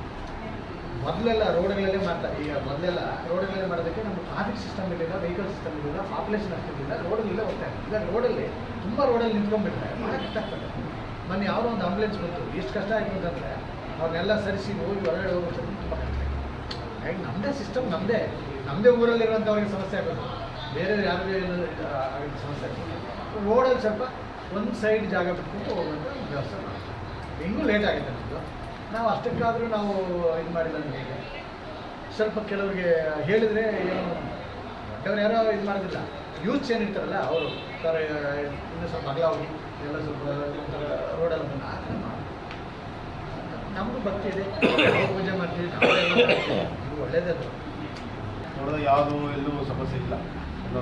ಮೊದಲೆಲ್ಲ ರೋಡ್ಗಳಲ್ಲೇ ಮಾಡ್ತಾ ಈಗ ಮೊದಲೆಲ್ಲ ರೋಡ್ಗಳಲ್ಲೇ ಮಾಡೋದಕ್ಕೆ ನಮ್ಮ ಟ್ರಾಫಿಕ್ ಸಿಸ್ಟಮ್ ಇರಲಿಲ್ಲ ವೆಹಿಕಲ್ ಸಿಸ್ಟಮ್ ಇರಲಿಲ್ಲ ಪಾಪ್ಯುಲೇಷನ್ ಅಷ್ಟಿರಲಿಲ್ಲ ರೋಡಲ್ಲೇ ಹೋಗ್ತಾ ಇರ್ತದೆ ಈಗ ರೋಡಲ್ಲಿ ತುಂಬ ರೋಡಲ್ಲಿ ನಿಂತ್ಕೊಂಡ್ಬಿಟ್ರೆ ಭಾಳ ಕಷ್ಟ ಆಗ್ತದೆ ಮೊನ್ನೆ ಯಾವುದೋ ಒಂದು ಆಂಬುಲೆನ್ಸ್ ಬಂತು. ಎಷ್ಟು ಕಷ್ಟ ಆಯಿತು ಅಂತಂದರೆ ಅವ್ರನ್ನೆಲ್ಲ ಸರಿಸಿ ಹೋಗಿ ಹೊರಗಡೆ ಹೋಗೋದು ತುಂಬ ನಮ್ಮದೇ ಸಿಸ್ಟಮ್ ನಮ್ಮದೇ ನಮ್ಮದೇ ಊರಲ್ಲಿರುವಂಥವ್ರಿಗೆ ಸಮಸ್ಯೆ ಆಗೋದು. ಬೇರೆ ಯಾರಿಗೂ ಆಗಿದ್ದು ಆಗೋದು ಸಮಸ್ಯೆ ಆಗೋದು. ರೋಡಲ್ಲಿ ಸ್ವಲ್ಪ ಒಂದು ಸೈಡ್ ಜಾಗ ಬಿಟ್ಕೊಂಡು ಹೋಗುವಂಥ ವ್ಯವಸ್ಥೆ ಮಾಡ್ತೀವಿ. ಹೆಂಗೂ ಲೇಟ್ ಆಗಿದೆ ನಮ್ಮದು ನಾವು ಅಷ್ಟಕ್ಕಾದರೂ ನಾವು ಇದು ಮಾಡಿಲ್ಲ ನಮಗೆ ಸ್ವಲ್ಪ ಕೆಲವರಿಗೆ ಹೇಳಿದರೆ ಏನು ದೊಡ್ಡವ್ರು ಯಾರೋ ಇದು ಮಾಡೋದಿಲ್ಲ. ಯೂತ್ಸ್ ಏನಿರ್ತಾರಲ್ಲ, ಅವರು ಸರ್ ಇನ್ನೂ ಸ್ವಲ್ಪ ಅಗಲ ಹೋಗಿ ಎಲ್ಲ ಸ್ವಲ್ಪ ಒಂಥರ ರೋಡಲ್ಲಿ ಬಂದು ಆ ಥರ ಮಾಡಿ ನಮಗೂ ಭಕ್ತಿ ಇದೆ. ಪೂಜೆ ಮಾಡ್ತೀವಿ. ನಾವು ಎಲ್ಲ ಮಾಡ್ತೀವಿ. ಇದು ಒಳ್ಳೇದೇ ಅದು ನೋಡಿದಾಗ ಯಾವುದೂ ಎಲ್ಲೂ ಸಮಸ್ಯೆ ಇಲ್ಲ. ಎಲ್ಲ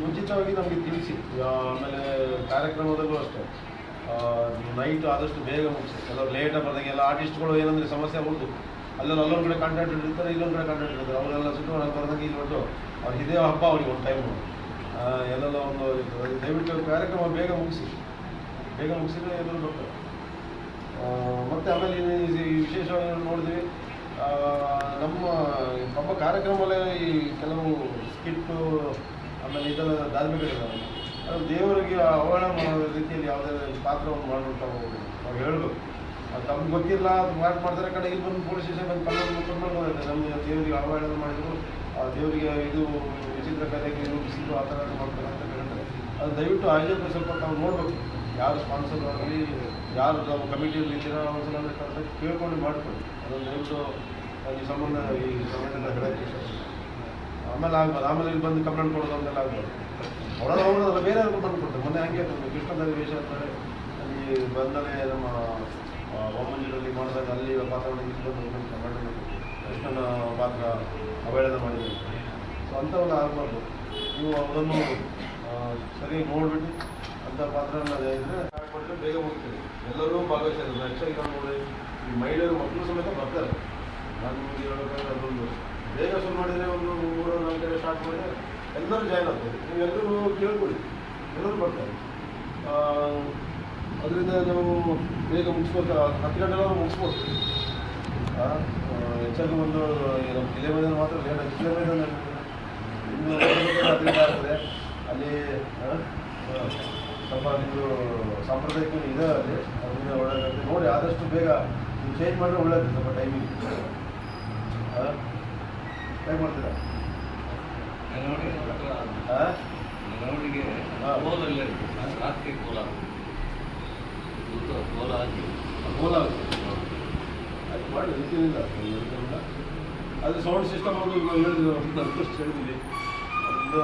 ಮುಂಚಿತವಾಗಿ ನಮಗೆ ತಿಳಿಸಿ ಆಮೇಲೆ ಕಾರ್ಯಕ್ರಮದಲ್ಲೂ ಅಷ್ಟೇ. ನೈಟ್ ಆದಷ್ಟು ಬೇಗ ಮುಗಿಸಿ. ಕೆಲವರು ಲೇಟಾಗಿ ಬಂದಾಗ ಎಲ್ಲ ಆರ್ಟಿಸ್ಟ್ಗಳು ಏನಂದರೆ ಸಮಸ್ಯೆ ಉಂಟು. ಅಲ್ಲೆಲ್ಲ ಅಲ್ಲೊಂದು ಕಡೆ ಕಾಂಟ್ರಾಕ್ಟರ್ ಇರ್ತಾರೆ ಇಲ್ಲೊಂದು ಕಡೆ ಕಾಂಟ್ರಾಕ್ಟರ್ ಇರ್ತಾರೆ ಅವರೆಲ್ಲ ಸುಟ್ಟು ಹೊರಗೆ ಬರ್ದಂಗೆ ಇಲ್ಲಿ ಒಟ್ಟು ಅವ್ರು ಇದೇ ಹಬ್ಬ ಅವ್ರಿಗೆ ಒಂದು ಟೈಮು ಎಲ್ಲೆಲ್ಲ ಒಂದು ದಯವಿಟ್ಟು ಕಾರ್ಯಕ್ರಮ ಬೇಗ ಮುಗಿಸಿ. ಬೇಗ ಮುಗಿಸಿದ್ರೆ ಎಲ್ಲರೂ ಬರ್ತಾರೆ. ಮತ್ತೆ ಆಮೇಲೆ ಈ- ವಿಶೇಷವಾಗಿ ನೋಡಿದ್ವಿ. ನಮ್ಮ ಹಬ್ಬ ಕಾರ್ಯಕ್ರಮದಲ್ಲಿ ಈ ಕೆಲವು ಸ್ಕಿಟ್ಟು ಆಮೇಲೆ ಇದೆಲ್ಲ ಧಾರ್ಮಿಕ ಅದು ದೇವರಿಗೆ ಅವಹೇಳನ ಮಾಡೋ ರೀತಿಯಲ್ಲಿ ಯಾವುದೇ ಪಾತ್ರವನ್ನು ಮಾಡ್ಬಿಟ್ಟು ನಾವು ನಾವು ಹೇಳಬೇಕು. ತಮ್ಗೆ ಗೊತ್ತಿಲ್ಲ, ಅದು ಮಾರ್ಕ್ ಮಾಡ್ತಾರೆ ಕಡೆ ಇಲ್ಲಿ ಬಂದು ಪೊಲೀಸ್ ಸ್ಟೇಷನ್ ಬಂದು ಕನ್ನಡ ಮುಟ್ಕೊಂಡು ಹೋಗುತ್ತೆ ನಮ್ಮ ದೇವರಿಗೆ ಅವಹೇಳನ ಮಾಡಿದ್ರು. ಆ ದೇವರಿಗೆ ಇದು ವಿಚಿತ್ರ ಕಲೆಗೆ ಬಿಸಿಲು ಆ ಥರ ಮಾಡ್ತಾರೆ ಅಂತ ಹೇಳ್ತಾರೆ ಅದು ದಯವಿಟ್ಟು ಆಯೋಜಕರು ಸ್ವಲ್ಪ ತಾವು ನೋಡಬೇಕು. ಯಾರು ಸ್ಪಾನ್ಸರ್ ಆಗಲಿ ಯಾರು ನಾವು ಕಮಿಟಿಯಲ್ಲಿ ಇದ್ದೀರಾ ಒಂದ್ಸಲ ಅಂದರೆ ಕೇಳ್ಕೊಂಡು ಮಾಡ್ಕೊಳ್ಳಿ. ಅದೊಂದು ದಯವಿಟ್ಟು ಈ ಸಂಬಂಧ ಈ ಸಂಘಟನೆ ಹೇಳೋಕ್ಕೆ. ಆಮೇಲೆ ಆಗ್ಬೋದು. ಆಮೇಲೆ ಇಲ್ಲಿ ಬಂದು ಕಂಪ್ಲೇಂಟ್ ಕೊಡೋದು ಅಂತೆಲ್ಲ ಆಗ್ಬೋದು. ಹೊರಗೆ ಹೋಗೋದಲ್ಲ ಬೇರೆ ಅವ್ರಿಗೆ ಬಂದು ಕೊಡ್ತಾರೆ. ಮೊನ್ನೆ ಹಂಗೆ. ಕೃಷ್ಣದಲ್ಲಿ ವೇಷ ಅಂತಾರೆ ಅಲ್ಲಿ ಬಂದರೆ ನಮ್ಮ ಒಮ್ಮಂಜಿರಲ್ಲಿ ಮಾಡಿದಾಗ ಅಲ್ಲಿ ಪಾತ್ರ ಇಟ್ಕೊಂಡು ಸಂಘಟನೆ ಕೃಷ್ಣನ ಪಾತ್ರ ಅವಹೇಳನ ಮಾಡಿದ್ರು ಸೊ ಅಂಥವೆಲ್ಲ ಆಗಬಾರ್ದು. ನೀವು ಅವರನ್ನು ಆ, ಸರಿ ನೋಡ್ಬಿಟ್ಟು ಅಂಥ ಪಾತ್ರ ಕೊಟ್ಟರೆ ಬೇಗ ಹೋಗ್ತೀವಿ ಎಲ್ಲರೂ ಭಾಗವಹಿಸ್ತಾರೆ ಆ್ಯಕ್ಚುಲಿ ನಾವು ನೋಡಿ ಈ ಮಹಿಳೆಯರು ಮಕ್ಕಳು ಸಮೇತ ಬರ್ತಾರೆ ನಾನು ನಿಮಗೆ ಹೇಳಬೇಕಾದ್ರೆ ಅದೊಂದು ಬೇಗ ಶುರು ಮಾಡಿದರೆ ಒಂದು ಮೂರು ನಾಲ್ಕು ಜನ ಸ್ಟಾರ್ಟ್ ಮಾಡಿದರೆ ಎಲ್ಲರೂ ಜಾಯ್ನ್ ಆಗ್ತಾರೆ ನೀವೆಲ್ಲರೂ ಕೇಳ್ಕೊಳ್ಳಿ ಎಲ್ಲರೂ ಬರ್ತಾರೆ ಅದರಿಂದ ನಾವು ಬೇಗ ಮುಗಿಸ್ಬೇಕು ಹತ್ತು ಗಂಟೆಲ್ಲ ಮುಗಿಸ್ಬೋದು ಹೆಚ್ಚಾಗಿ ಒಂದು ನಮ್ಮ ಕಿಲೆ ಮೈದಾನ ಮಾತ್ರ ಲೇಟ್ ಕಿಲೆ ಮೈದಾನ ಇನ್ನು ಹದಿನೈದು ಆಗ್ತದೆ ಅಲ್ಲಿ ಸ್ವಲ್ಪ ನಿಮ್ಮದು ಸಾಂಪ್ರದಾಯಿಕ ಇದೆ ಅಲ್ಲಿ ಅದರಿಂದ ಒಳ್ಳೆಯದಾಗುತ್ತೆ ನೋಡಿ ಆದಷ್ಟು ಬೇಗ ನೀವು ಚೇಂಜ್ ಮಾಡಿದ್ರೆ ಒಳ್ಳೆಯದು ಸ್ವಲ್ಪ ಟೈಮಿಂಗ್ ಹೇಗೆ ಮಾಡ್ತೀರಾ ಹಾಂ ಕೋಲ ಅದು ಮಾಡಿ ರೀತಿಯಿಂದ ಅದು ಸೌಂಡ್ ಸಿಸ್ಟಮ್ ಒಂದು ಹೇಳಿದ್ರು ಹೇಳಿದ್ವಿ ಅದು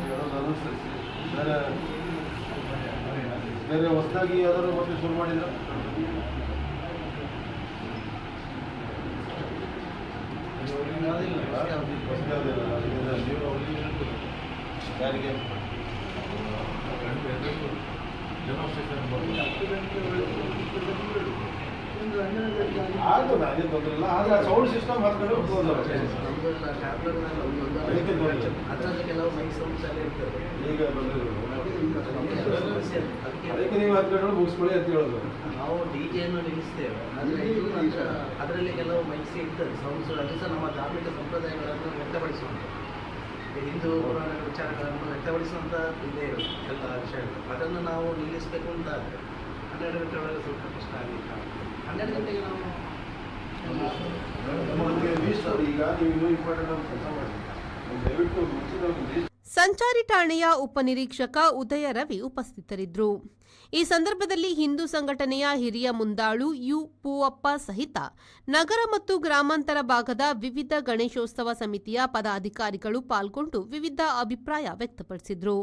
ಹೇಳೋದು ಅನುಸರಿಸಿ ಬೇರೆ ಬೇರೆ ಹೊಸದಾಗಿ ಯಾವ್ದಾದ್ರು ಮತ್ತೆ ಶುರು ಮಾಡಿದ್ರು? ಯಾರಿಗೆ ಆಗ್ಬೋದು ಅದೇ ತೊಂದರೆ ಇಲ್ಲ. ಆದರೆ ಸೌಂಡ್ ಸಿಸ್ಟಮ್ ಹಾಕೊಂಡು ಹೋಗ್ಬೋದು ಅದಕ್ಕೆ ತೊಂದ್ರೆ. ಈಗ ಅದಕ್ಕೆ ನೀವು ಮುಗಿಸ್ಕೊಳ್ಳಿ ಅಂತ ಹೇಳೋದು. ನಾವು ಡಿ ಜೆಯನ್ನು ನಿಲ್ಲಿಸ್ತೇವೆ. ಅದರಲ್ಲಿ ಕೆಲವು ಮೈಕ್ಸ್ ಇರ್ತದೆ ಸೌಂಡ್ಸ್ ಅದು ಸಹ ನಮ್ಮ ಧಾರ್ಮಿಕ ಸಂಪ್ರದಾಯಗಳನ್ನು ವ್ಯಕ್ತಪಡಿಸುವಂಥ ಹಿಂದೂ ಪುರಾಣ ವಿಚಾರಗಳನ್ನು ವ್ಯಕ್ತಪಡಿಸುವಂಥ ಇದೇ ಎಲ್ಲ ವಿಷಯಗಳು ಅದನ್ನು ನಾವು ನಿಲ್ಲಿಸಬೇಕು ಅಂತ ಹನ್ನೆರಡು ಗಂಟೆ ಒಳಗೆ ಸ್ವಲ್ಪ ಕಷ್ಟ ಆಗಲಿಕ್ಕೆ ಸಂಚಾರಿ ಠಾಣೆಯ ಉಪನಿರೀಕ್ಷಕ ಉದಯ ರವಿ ಉಪಸ್ಥಿತರಿದ್ದರು. ಈ ಸಂದರ್ಭದಲ್ಲಿ ಹಿಂದೂ ಸಂಘಟನೆಯ ಹಿರಿಯ ಮುಂದಾಳು ಯು ಪೂವಪ್ಪ ಸಹಿತ ನಗರ ಮತ್ತು ಗ್ರಾಮಾಂತರ ಭಾಗದ ವಿವಿಧ ಗಣೇಶೋತ್ಸವ ಸಮಿತಿಯ ಪದಾಧಿಕಾರಿಗಳು ಪಾಲ್ಗೊಂಡು ವಿವಿಧ ಅಭಿಪ್ರಾಯ ವ್ಯಕ್ತಪಡಿಸಿದರು.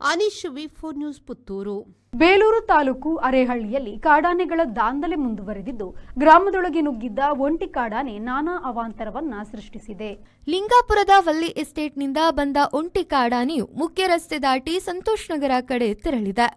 Anish V news Puttur. Belur taluk ಅರೇಹಳ್ಳಿಯಲ್ಲಿ ಕಾಡಾನೆಗಳ ದಾಂಧಲೆ ಮುಂದುವರೆದಿದ್ದು, ಗ್ರಾಮದೊಳಗೆ ನುಗ್ಗಿದ್ದ ಒಂಟಿ ಕಾಡಾನೆ ನಾನಾ ಅವಾಂತರವನ್ನ ಸೃಷ್ಟಿಸಿದೆ. ಲಿಂಗಾಪುರದ ವಲ್ಲಿ ಎಸ್ಟೇಟ್ನಿಂದ ಬಂದ ಒಂಟಿ ಕಾಡಾನೆಯು ಮುಖ್ಯ ರಸ್ತೆ ದಾಟಿ ಸಂತೋಷ್ ನಗರ ಕಡೆ ತೆರಳಿದೆ.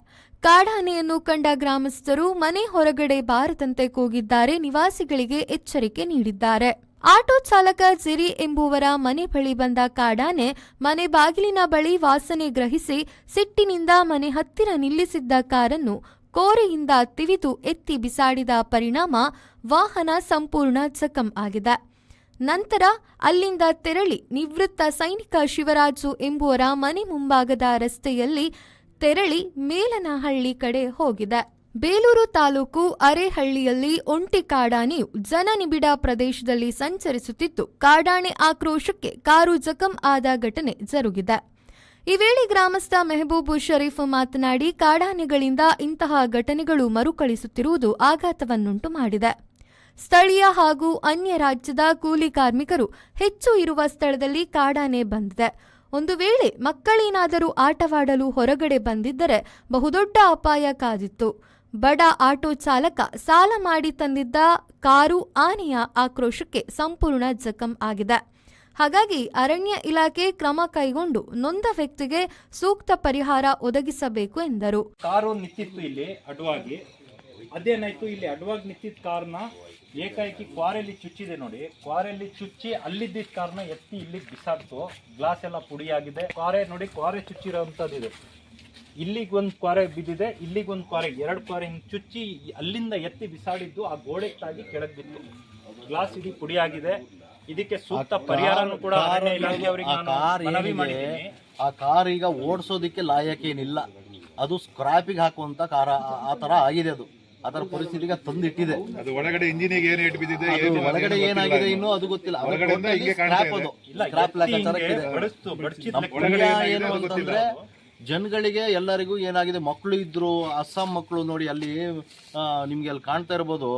ಕಾಡಾನೆಯನ್ನು ಕಂಡ ಗ್ರಾಮಸ್ಥರು ಮನೆ ಹೊರಗಡೆ ಬಾರದಂತೆ ಕೂಗಿದ್ದಾರೆ, ನಿವಾಸಿಗಳಿಗೆ ಎಚ್ಚರಿಕೆ ನೀಡಿದ್ದಾರೆ. ಆಟೋ ಚಾಲಕ ಜಿರಿ ಎಂಬುವರ ಮನೆ ಬಳಿ ಬಂದ ಕಾಡಾನೆ ಮನೆ ಬಾಗಿಲಿನ ಬಳಿ ವಾಸನೆ ಗ್ರಹಿಸಿ ಸಿಟ್ಟಿನಿಂದ ಮನೆ ಹತ್ತಿರ ನಿಲ್ಲಿಸಿದ್ದ ಕಾರನ್ನು ಕೋರೆಯಿಂದ ತಿವಿದು ಎತ್ತಿ ಬಿಸಾಡಿದ ಪರಿಣಾಮ ವಾಹನ ಸಂಪೂರ್ಣ ಜಖಂ ಆಗಿದೆ. ನಂತರ ಅಲ್ಲಿಂದ ತೆರಳಿ ನಿವೃತ್ತ ಸೈನಿಕ ಶಿವರಾಜು ಎಂಬುವರ ಮನೆ ಮುಂಭಾಗದ ರಸ್ತೆಯಲ್ಲಿ ತೆರಳಿ ಮೇಲನಹಳ್ಳಿ ಕಡೆ ಹೋಗಿದೆ. ಬೇಲೂರು ತಾಲೂಕು ಅರೆಹಳ್ಳಿಯಲ್ಲಿ ಒಂಟಿ ಕಾಡಾನೆಯು ಜನನಿಬಿಡ ಪ್ರದೇಶದಲ್ಲಿ ಸಂಚರಿಸುತ್ತಿದ್ದು, ಕಾಡಾನೆ ಆಕ್ರೋಶಕ್ಕೆ ಕಾರು ಜಖಂ ಆದ ಘಟನೆ ಜರುಗಿದೆ. ಈ ವೇಳೆ ಗ್ರಾಮಸ್ಥ ಮೆಹಬೂಬು ಶರೀಫ್ ಮಾತನಾಡಿ, ಕಾಡಾನೆಗಳಿಂದ ಇಂತಹ ಘಟನೆಗಳು ಮರುಕಳಿಸುತ್ತಿರುವುದು ಆಘಾತವನ್ನುಂಟು ಮಾಡಿದೆ. ಸ್ಥಳೀಯ ಹಾಗೂ ಅನ್ಯ ರಾಜ್ಯದ ಕೂಲಿ ಕಾರ್ಮಿಕರು ಹೆಚ್ಚು ಇರುವ ಸ್ಥಳದಲ್ಲಿ ಕಾಡಾನೆ ಬಂದಿದೆ. ಒಂದು ವೇಳೆ ಮಕ್ಕಳೇನಾದರೂ ಆಟವಾಡಲು ಹೊರಗಡೆ ಬಂದಿದ್ದರೆ ಬಹುದೊಡ್ಡ ಅಪಾಯ ಕಾದಿತ್ತು. ಬಡ ಆಟೋ ಚಾಲಕ ಸಾಲ ಮಾಡಿ ತಂದಿದ್ದ ಕಾರು ಆನೆಯ ಆಕ್ರೋಶಕ್ಕೆ ಸಂಪೂರ್ಣ ಜಖಂ ಆಗಿದೆ. ಹಾಗಾಗಿ ಅರಣ್ಯ ಇಲಾಖೆ ಕ್ರಮ ಕೈಗೊಂಡು ನೊಂದ ವ್ಯಕ್ತಿಗೆ ಸೂಕ್ತ ಪರಿಹಾರ ಒದಗಿಸಬೇಕು ಎಂದರು. ಕಾರು ನಿಂತಿತ್ತು ಇಲ್ಲಿ ಅಡ್ವಾಗಿ. ಅದೇನಾಯ್ತು ಇಲ್ಲಿ ಅಡ್ವಾಗಿ ನಿಂತಿದ್ದ ಕಾರ್ನ ಏಕಾಏಕಿ ಕ್ವಾರೆಯಲ್ಲಿ ಚುಚ್ಚಿದೆ ನೋಡಿ. ಕ್ವಾರೆಯಲ್ಲಿ ಚುಚ್ಚಿ ಅಲ್ಲಿದ್ದಿದ್ದ ಕಾರ್ನ ಎತ್ತಿ ಇಲ್ಲಿ ಬಿಸಾಕ್ತು. ಗ್ಲಾಸ್ ಎಲ್ಲ ಪುಡಿಯಾಗಿದೆ. ಕ್ವಾರೆ ನೋಡಿ, ಕ್ವಾರೆ ಚುಚ್ಚಿರೋಂಥದ್ದು ಇಲ್ಲಿಗೆ ಒಂದು ಕ್ವಾರೆ ಬಿದ್ದಿದೆ ಇಲ್ಲಿಗೆ ಒಂದು ಕ್ವಾರೆ ಎರಡು ಕ್ವಾರೆ ಹಿಂಗೆ ಚುಚ್ಚಿ ಅಲ್ಲಿಂದ ಎತ್ತಿ ಬಿಸಾಡಿದ್ದು ಆ ಗೋಡೆಗೆ ತಾಗಿ ಕೆಳಗೆ ಬಿತ್ತು. ಗ್ಲಾಸ್ ಇಡೀ ಪುಡಿಯಾಗಿದೆ. ಇದಕ್ಕೆ ಸೂಕ್ತ ಪರಿಹಾರನೂ ಕೂಡ ಅರಣ್ಯ ಇಲಾಖೆಯವರಿಗೆ ನಾನು ಮನವಿ ಮಾಡಿದ್ದೀನಿ. ಆ ಕಾರ್ ಈಗ ಓಡಿಸೋದಕ್ಕೆ ಲಾಯಕೇನಿಲ್ಲ ಅದು ಸ್ಕ್ರಾಪಿಗೆ ಹಾಕುವಂತ ಕಾರ ಆ- ಆ ತರ ಆಗಿದೆ ಅದು. ಅದರ ಪರಿಸ್ಥಿತಿಗೆ ತಂದಿಟ್ಟಿದೆ. ಅದು ಒಳಗಡೆ ಇಂಜಿನಿಗೆ ಏನು ಇಟ್ಟು ಬಿದ್ದಿದೆ ಅದು ಏನು ಒಳಗಡೆ ಏನಾಗಿದೆ ಇನ್ನು ಅದು ಗೊತ್ತಿಲ್ಲ. ಅದು ಹೊರಗಡೆಯಿಂದ totally ಹಿಂಗೆ ಕಾಣ್ತಾ scrap ಇದೆ. ಅದು. ಇಲ್ಲ, ಎತ್ತಿ ಹಿಂಗೆ. ಬಡಿಸ್ತು, ಲೆಕ್ಕ- ಒಳಗಡೆ ಏನಾಗಿದೆ ಏನು ಗೊತ್ತಿಲ್ಲ. ಅಂತಂದ್ರೆ ಜನಗಳಿಗೆ ಎಲ್ಲರಿಗೂ ಏನಾಗಿದೆ, ಮಕ್ಕಳು ಇದ್ದರು ಅಸ್ಸಾಂ ಮಕ್ಕಳು ನೋಡಿ ಅಲ್ಲಿ ನಿಮಗೆ ಅಲ್ಲಿ ಕಾಣ್ತಾ ಇರ್ಬೋದು,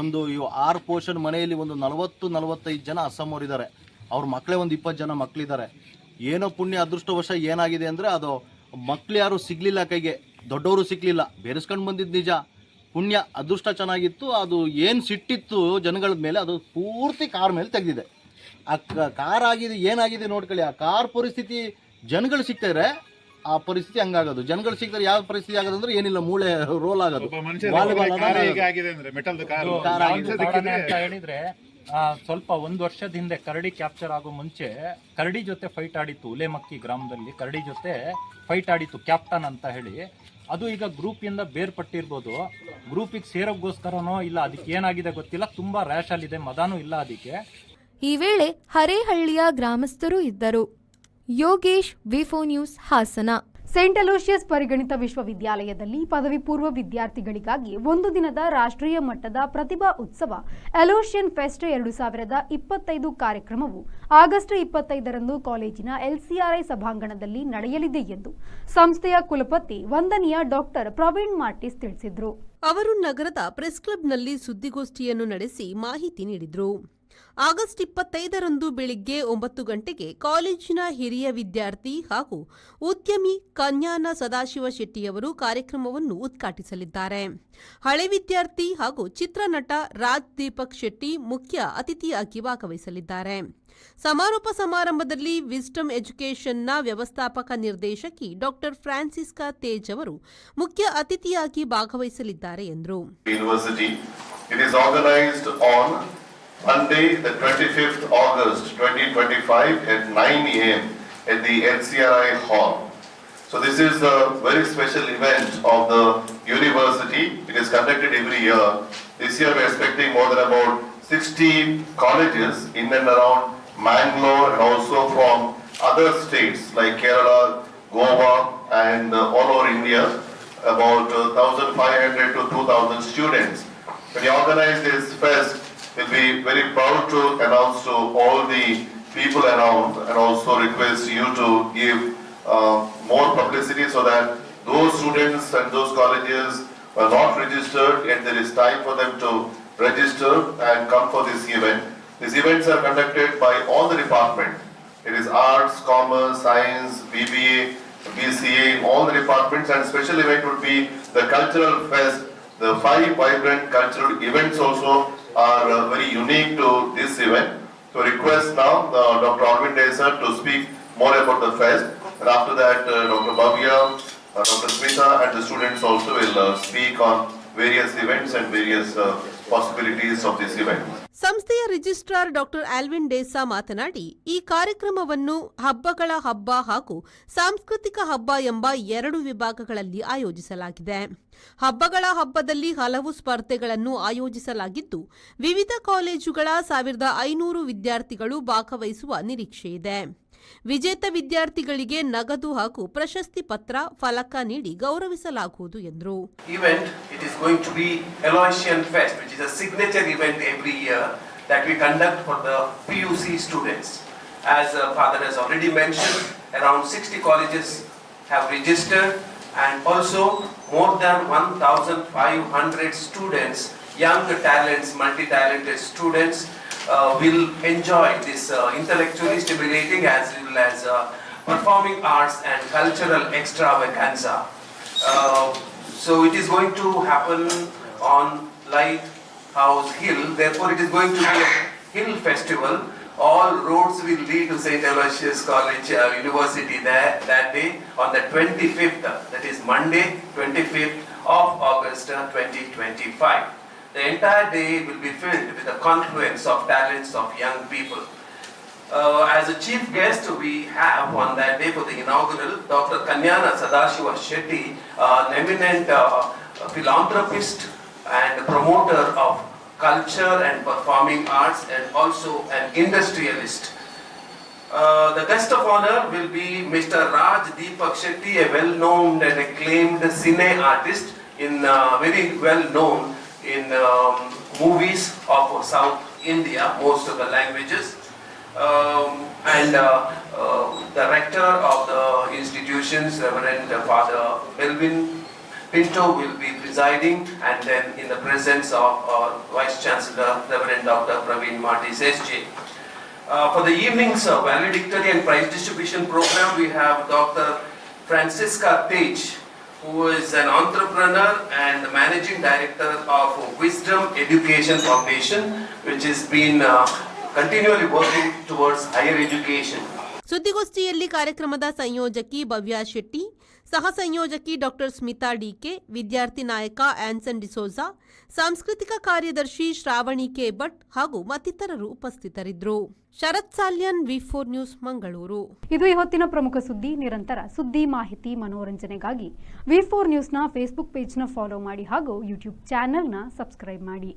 ಒಂದು ಇವು ಆರು ಪೋರ್ಷನ್ ಮನೆಯಲ್ಲಿ ಒಂದು ನಲವತ್ತು, ನಲವತ್ತೈದು ಜನ ಅಸ್ಸಾಂ ಇದ್ದಾರೆ ಅವ್ರ ಮಕ್ಕಳೇ ಒಂದು ಇಪ್ಪತ್ತು ಜನ ಮಕ್ಕಳಿದ್ದಾರೆ. ಏನೋ ಪುಣ್ಯ ಅದೃಷ್ಟವಶ ಏನಾಗಿದೆ ಅಂದರೆ ಅದು ಮಕ್ಳು ಯಾರು ಸಿಗ್ಲಿಲ್ಲ ಕೈಗೆ, ದೊಡ್ಡವರು ಸಿಗ್ಲಿಲ್ಲ, ಬೇರೆಸ್ಕೊಂಡು ಬಂದಿದ್ದು ನಿಜ. ಪುಣ್ಯ ಅದೃಷ್ಟ ಚೆನ್ನಾಗಿತ್ತು, ಅದು ಏನು ಸಿಟ್ಟಿತ್ತು ಜನಗಳ ಮೇಲೆ, ಅದು ಪೂರ್ತಿ ಕಾರ್ ಮೇಲೆ ತೆಗೆದಿದೆ. ಆ ಕಾರ್ ಆಗಿದೆ, ಏನಾಗಿದೆ ನೋಡ್ಕೊಳ್ಳಿ, ಆ ಕಾರ್ ಪರಿಸ್ಥಿತಿ ಜನಗಳು ಸಿಗ್ತಾರೆ ಆ ಪರಿಸ್ಥಿತಿ ಹಂಗಾಗೋದು. ಜನಗಳು ಸಿಗ್ತಾರೆ ಯಾವ ಪರಿಸ್ಥಿತಿ ಆಗೋದು ಅಂದ್ರೆ ಏನಿಲ್ಲ ಮೂಳೆ ರೋಲ್ ಆಗೋದು. ಹೇಳಿದ್ರೆ ಆ, ಸ್ವಲ್ಪ ಒಂದು ವರ್ಷದ ಹಿಂದೆ ಕರಡಿ ಕ್ಯಾಪ್ಚರ್ ಆಗೋ ಮುಂಚೆ ಕರಡಿ ಜೊತೆ ಫೈಟ್ ಆಡಿತ್ತು ಉಲೆಮಕ್ಕಿ ಗ್ರಾಮದಲ್ಲಿ. ಕರಡಿ ಜೊತೆ ಫೈಟ್ ಆಡಿತ್ತು ಕ್ಯಾಪ್ಟನ್ ಅಂತ ಹೇಳಿ. ಅದು ಈಗ ಗ್ರೂಪ್ ಇಂದ ಬೇರ್ಪಟ್ಟಿರ್ಬೋದು. ಗ್ರೂಪಿಗೆ ಸೇರೋಕ್ಕೋಸ್ಕರನೋ ಇಲ್ಲ ಅದಕ್ಕೆ ಏನಾಗಿದೆ ಗೊತ್ತಿಲ್ಲ. ತುಂಬಾ ರ್ಯಾಶ್ ಅಲ್ಲಿದೆ ಮದಾನೂ ಇಲ್ಲ ಅದಕ್ಕೆ. ಈ ವೇಳೆ ಹರೇಹಳ್ಳಿಯ ಗ್ರಾಮಸ್ಥರು ಇದ್ದರು. Yogesh V four news Hassan. Saint Aloysius ಪರಿಗಣಿತ ವಿಶ್ವವಿದ್ಯಾಲಯದಲ್ಲಿ ಪದವಿ ಪೂರ್ವ ವಿದ್ಯಾರ್ಥಿಗಳಿಗಾಗಿ ಒಂದು ದಿನದ ರಾಷ್ಟ್ರೀಯ ಮಟ್ಟದ ಪ್ರತಿಭಾ ಉತ್ಸವ ಅಲೋಷಿಯನ್ ಫೆಸ್ಟ್ ಎರಡು ಸಾವಿರದ ಇಪ್ಪತ್ತೈದು ಕಾರ್ಯಕ್ರಮವು ಆಗಸ್ಟ್ ಇಪ್ಪತ್ತೈದರಂದು ಕಾಲೇಜಿನ ಎಲ್ಸಿಆರ್ಐ ಸಭಾಂಗಣದಲ್ಲಿ ನಡೆಯಲಿದೆ ಎಂದು ಸಂಸ್ಥೆಯ ಕುಲಪತಿ ವಂದನೀಯ ಡಾಕ್ಟರ್ ಪ್ರವೀಣ್ ಮಾರ್ಟಿಸ್ ತಿಳಿಸಿದರು. ಅವರು ನಗರದ ಪ್ರೆಸ್ ಕ್ಲಬ್ನಲ್ಲಿ ಸುದ್ದಿಗೋಷ್ಠಿಯನ್ನು ನಡೆಸಿ ಮಾಹಿತಿ ನೀಡಿದರು. ಆಗಸ್ಟ್ ಇಪ್ಪತ್ತೈದರಂದು ಬೆಳಿಗ್ಗೆ ಒಂಬತ್ತು ಗಂಟೆಗೆ ಕಾಲೇಜಿನ ಹಿರಿಯ ವಿದ್ಯಾರ್ಥಿ ಹಾಗೂ ಉದ್ಯಮಿ ಕನ್ಯಾನ ಸದಾಶಿವ ಶೆಟ್ಟಿಯವರು ಕಾರ್ಯಕ್ರಮವನ್ನು ಉದ್ಘಾಟಿಸಲಿದ್ದಾರೆ. ಹಳೆ ವಿದ್ಯಾರ್ಥಿ ಹಾಗೂ ಚಿತ್ರನಟ ರಾಜ್ ದೀಪಕ್ ಶೆಟ್ಟಿ ಮುಖ್ಯ ಅತಿಥಿಯಾಗಿ ಭಾಗವಹಿಸಲಿದ್ದಾರೆ. ಸಮಾರೋಪ ಸಮಾರಂಭದಲ್ಲಿ ವಿಸ್ಟಮ್ ಎಜುಕೇಷನ್ನ ವ್ಯವಸ್ಥಾಪಕ ನಿರ್ದೇಶಕಿ ಡಾಕ್ಟರ್ ಫ್ರಾನ್ಸಿಸ್ಕಾ ತೇಜ್ ಅವರು ಮುಖ್ಯ ಅತಿಥಿಯಾಗಿ ಭಾಗವಹಿಸಲಿದ್ದಾರೆ ಎಂದರು. Monday, the 25th August 2025 at 9 a.m. at the NCRI Hall. So this is a very special event of the university. It is conducted every year. This year we are expecting more than about 60 colleges in and around Mangalore and also from other states like Kerala, Goa and uh, all over India. About uh, 1,500 to 2,000 students. You organize this fest, we'll be very proud to announce to all the people around and also request you to give uh, more publicity so that those students and those colleges are not registered, yet there is time for them to register and come for this event. These events are conducted by all the departments. It is arts, commerce, science, BBA, BCA, all the departments and special event would be the cultural fest. The five vibrant cultural events also are uh, very unique to this event. So request now uh, Dr. Arvind Desar to speak more about the fest. And after that, uh, Dr. Bhavya, uh, Dr. Smita and the students also will uh, speak on various events and various uh, possibilities of this event. ಸಂಸ್ಥೆಯ registrar doctor Alvin D'Sa ಮಾತನಾಡಿ ಈ ಕಾರ್ಯಕ್ರಮವನ್ನು ಹಬ್ಬಗಳ ಹಬ್ಬ ಹಾಗೂ ಸಾಂಸ್ಕೃತಿಕ ಹಬ್ಬ ಎಂಬ ಎರಡು ವಿಭಾಗಗಳಲ್ಲಿ ಆಯೋಜಿಸಲಾಗಿದೆ ಹಬ್ಬಗಳ ಹಬ್ಬದಲ್ಲಿ ಹಲವು ಸ್ಪರ್ಧೆಗಳನ್ನು ಆಯೋಜಿಸಲಾಗಿದ್ದು, ವಿವಿಧ ಕಾಲೇಜುಗಳ 1500 ವಿದ್ಯಾರ್ಥಿಗಳು ಭಾಗವಹಿಸುವ ನಿರೀಕ್ಷೆ ಇದೆ. ವಿಜೇತ ವಿದ್ಯಾರ್ಥಿಗಳಿಗೆ ನಗದು ಹಾಗೂ ಪ್ರಶಸ್ತಿ ಪತ್ರ, ಫಲಕ ನೀಡಿ ಗೌರವಿಸಲಾಗುವುದು ಎಂದರು. It is going to be fest father has already mentioned, around 60 colleges have registered and also more than 1,500 students, young talents, multi-talented students uh, will enjoy this uh, intellectually stimulating as well as uh, performing arts and cultural extravaganza. Uh, so it is going to happen on Lighthouse Hill, therefore it is going to be a hill festival. All roads will lead to St. Aloysius College uh, University there that day on the 25th, that is Monday, 25th of August uh, 2025. The entire day will be filled with a confluence of talents of young people. Uh, as a chief guest, we have on that day for the inaugural Dr. Kanyana Sadashiva Shetty, uh, an eminent uh, philanthropist and promoter of culture and performing arts and also an industrialist. Uh, the guest of honor will be Mr. Raj Deepak Shetty, a well-known and acclaimed cine artist in uh, very well known in um, movies of South India, most of the languages. Um, and uh, uh, the rector of the institutions, Reverend Father Melvin Pinto will be presiding and then in the presence of our Vice Chancellor, Reverend Dr. Praveen Martis SJ. Uh, for the evening's uh, valedictory and prize distribution program, we have Dr. Francisca Tej, who is an entrepreneur and the managing director of Wisdom Education Foundation, which has been uh, continually working towards higher education. ಸುದ್ದಿಗೋಷ್ಠಿಯಲ್ಲಿ ಕಾರ್ಯಕ್ರಮದ ಸಂಯೋಜಕಿ ಭವ್ಯ ಶೆಟ್ಟಿ ಸಹ ಸಂಯೋಜಕಿ doctor Smita DK, ವಿದ್ಯಾರ್ಥಿ ನಾಯಕ ಆನ್ಸನ್ ಡಿಸೋಜಾ, ಸಾಂಸ್ಕೃತಿಕ ಕಾರ್ಯದರ್ಶಿ Shravani K Bhat ಹಾಗೂ ಮತ್ತಿತರರು ಉಪಸ್ಥಿತರಿದ್ದರು. Sharath Salyan, V four news, Mangaluru. ಇದು ಇವತ್ತಿನ ಪ್ರಮುಖ ಸುದ್ದಿ, ನಿರಂತರ ಸುದ್ದಿ ಮಾಹಿತಿ, ಮನೋರಂಜನೆಗಾಗಿ ವಿ ಫೋರ್ ನ್ಯೂಸ್ನ ಫೇಸ್ಬುಕ್ ಪೇಜ್ನ ಫಾಲೋ ಮಾಡಿ ಹಾಗೂ ಯೂಟ್ಯೂಬ್ ಚಾನೆಲ್ನ ಸಬ್ಸ್ಕ್ರೈಬ್ ಮಾಡಿ.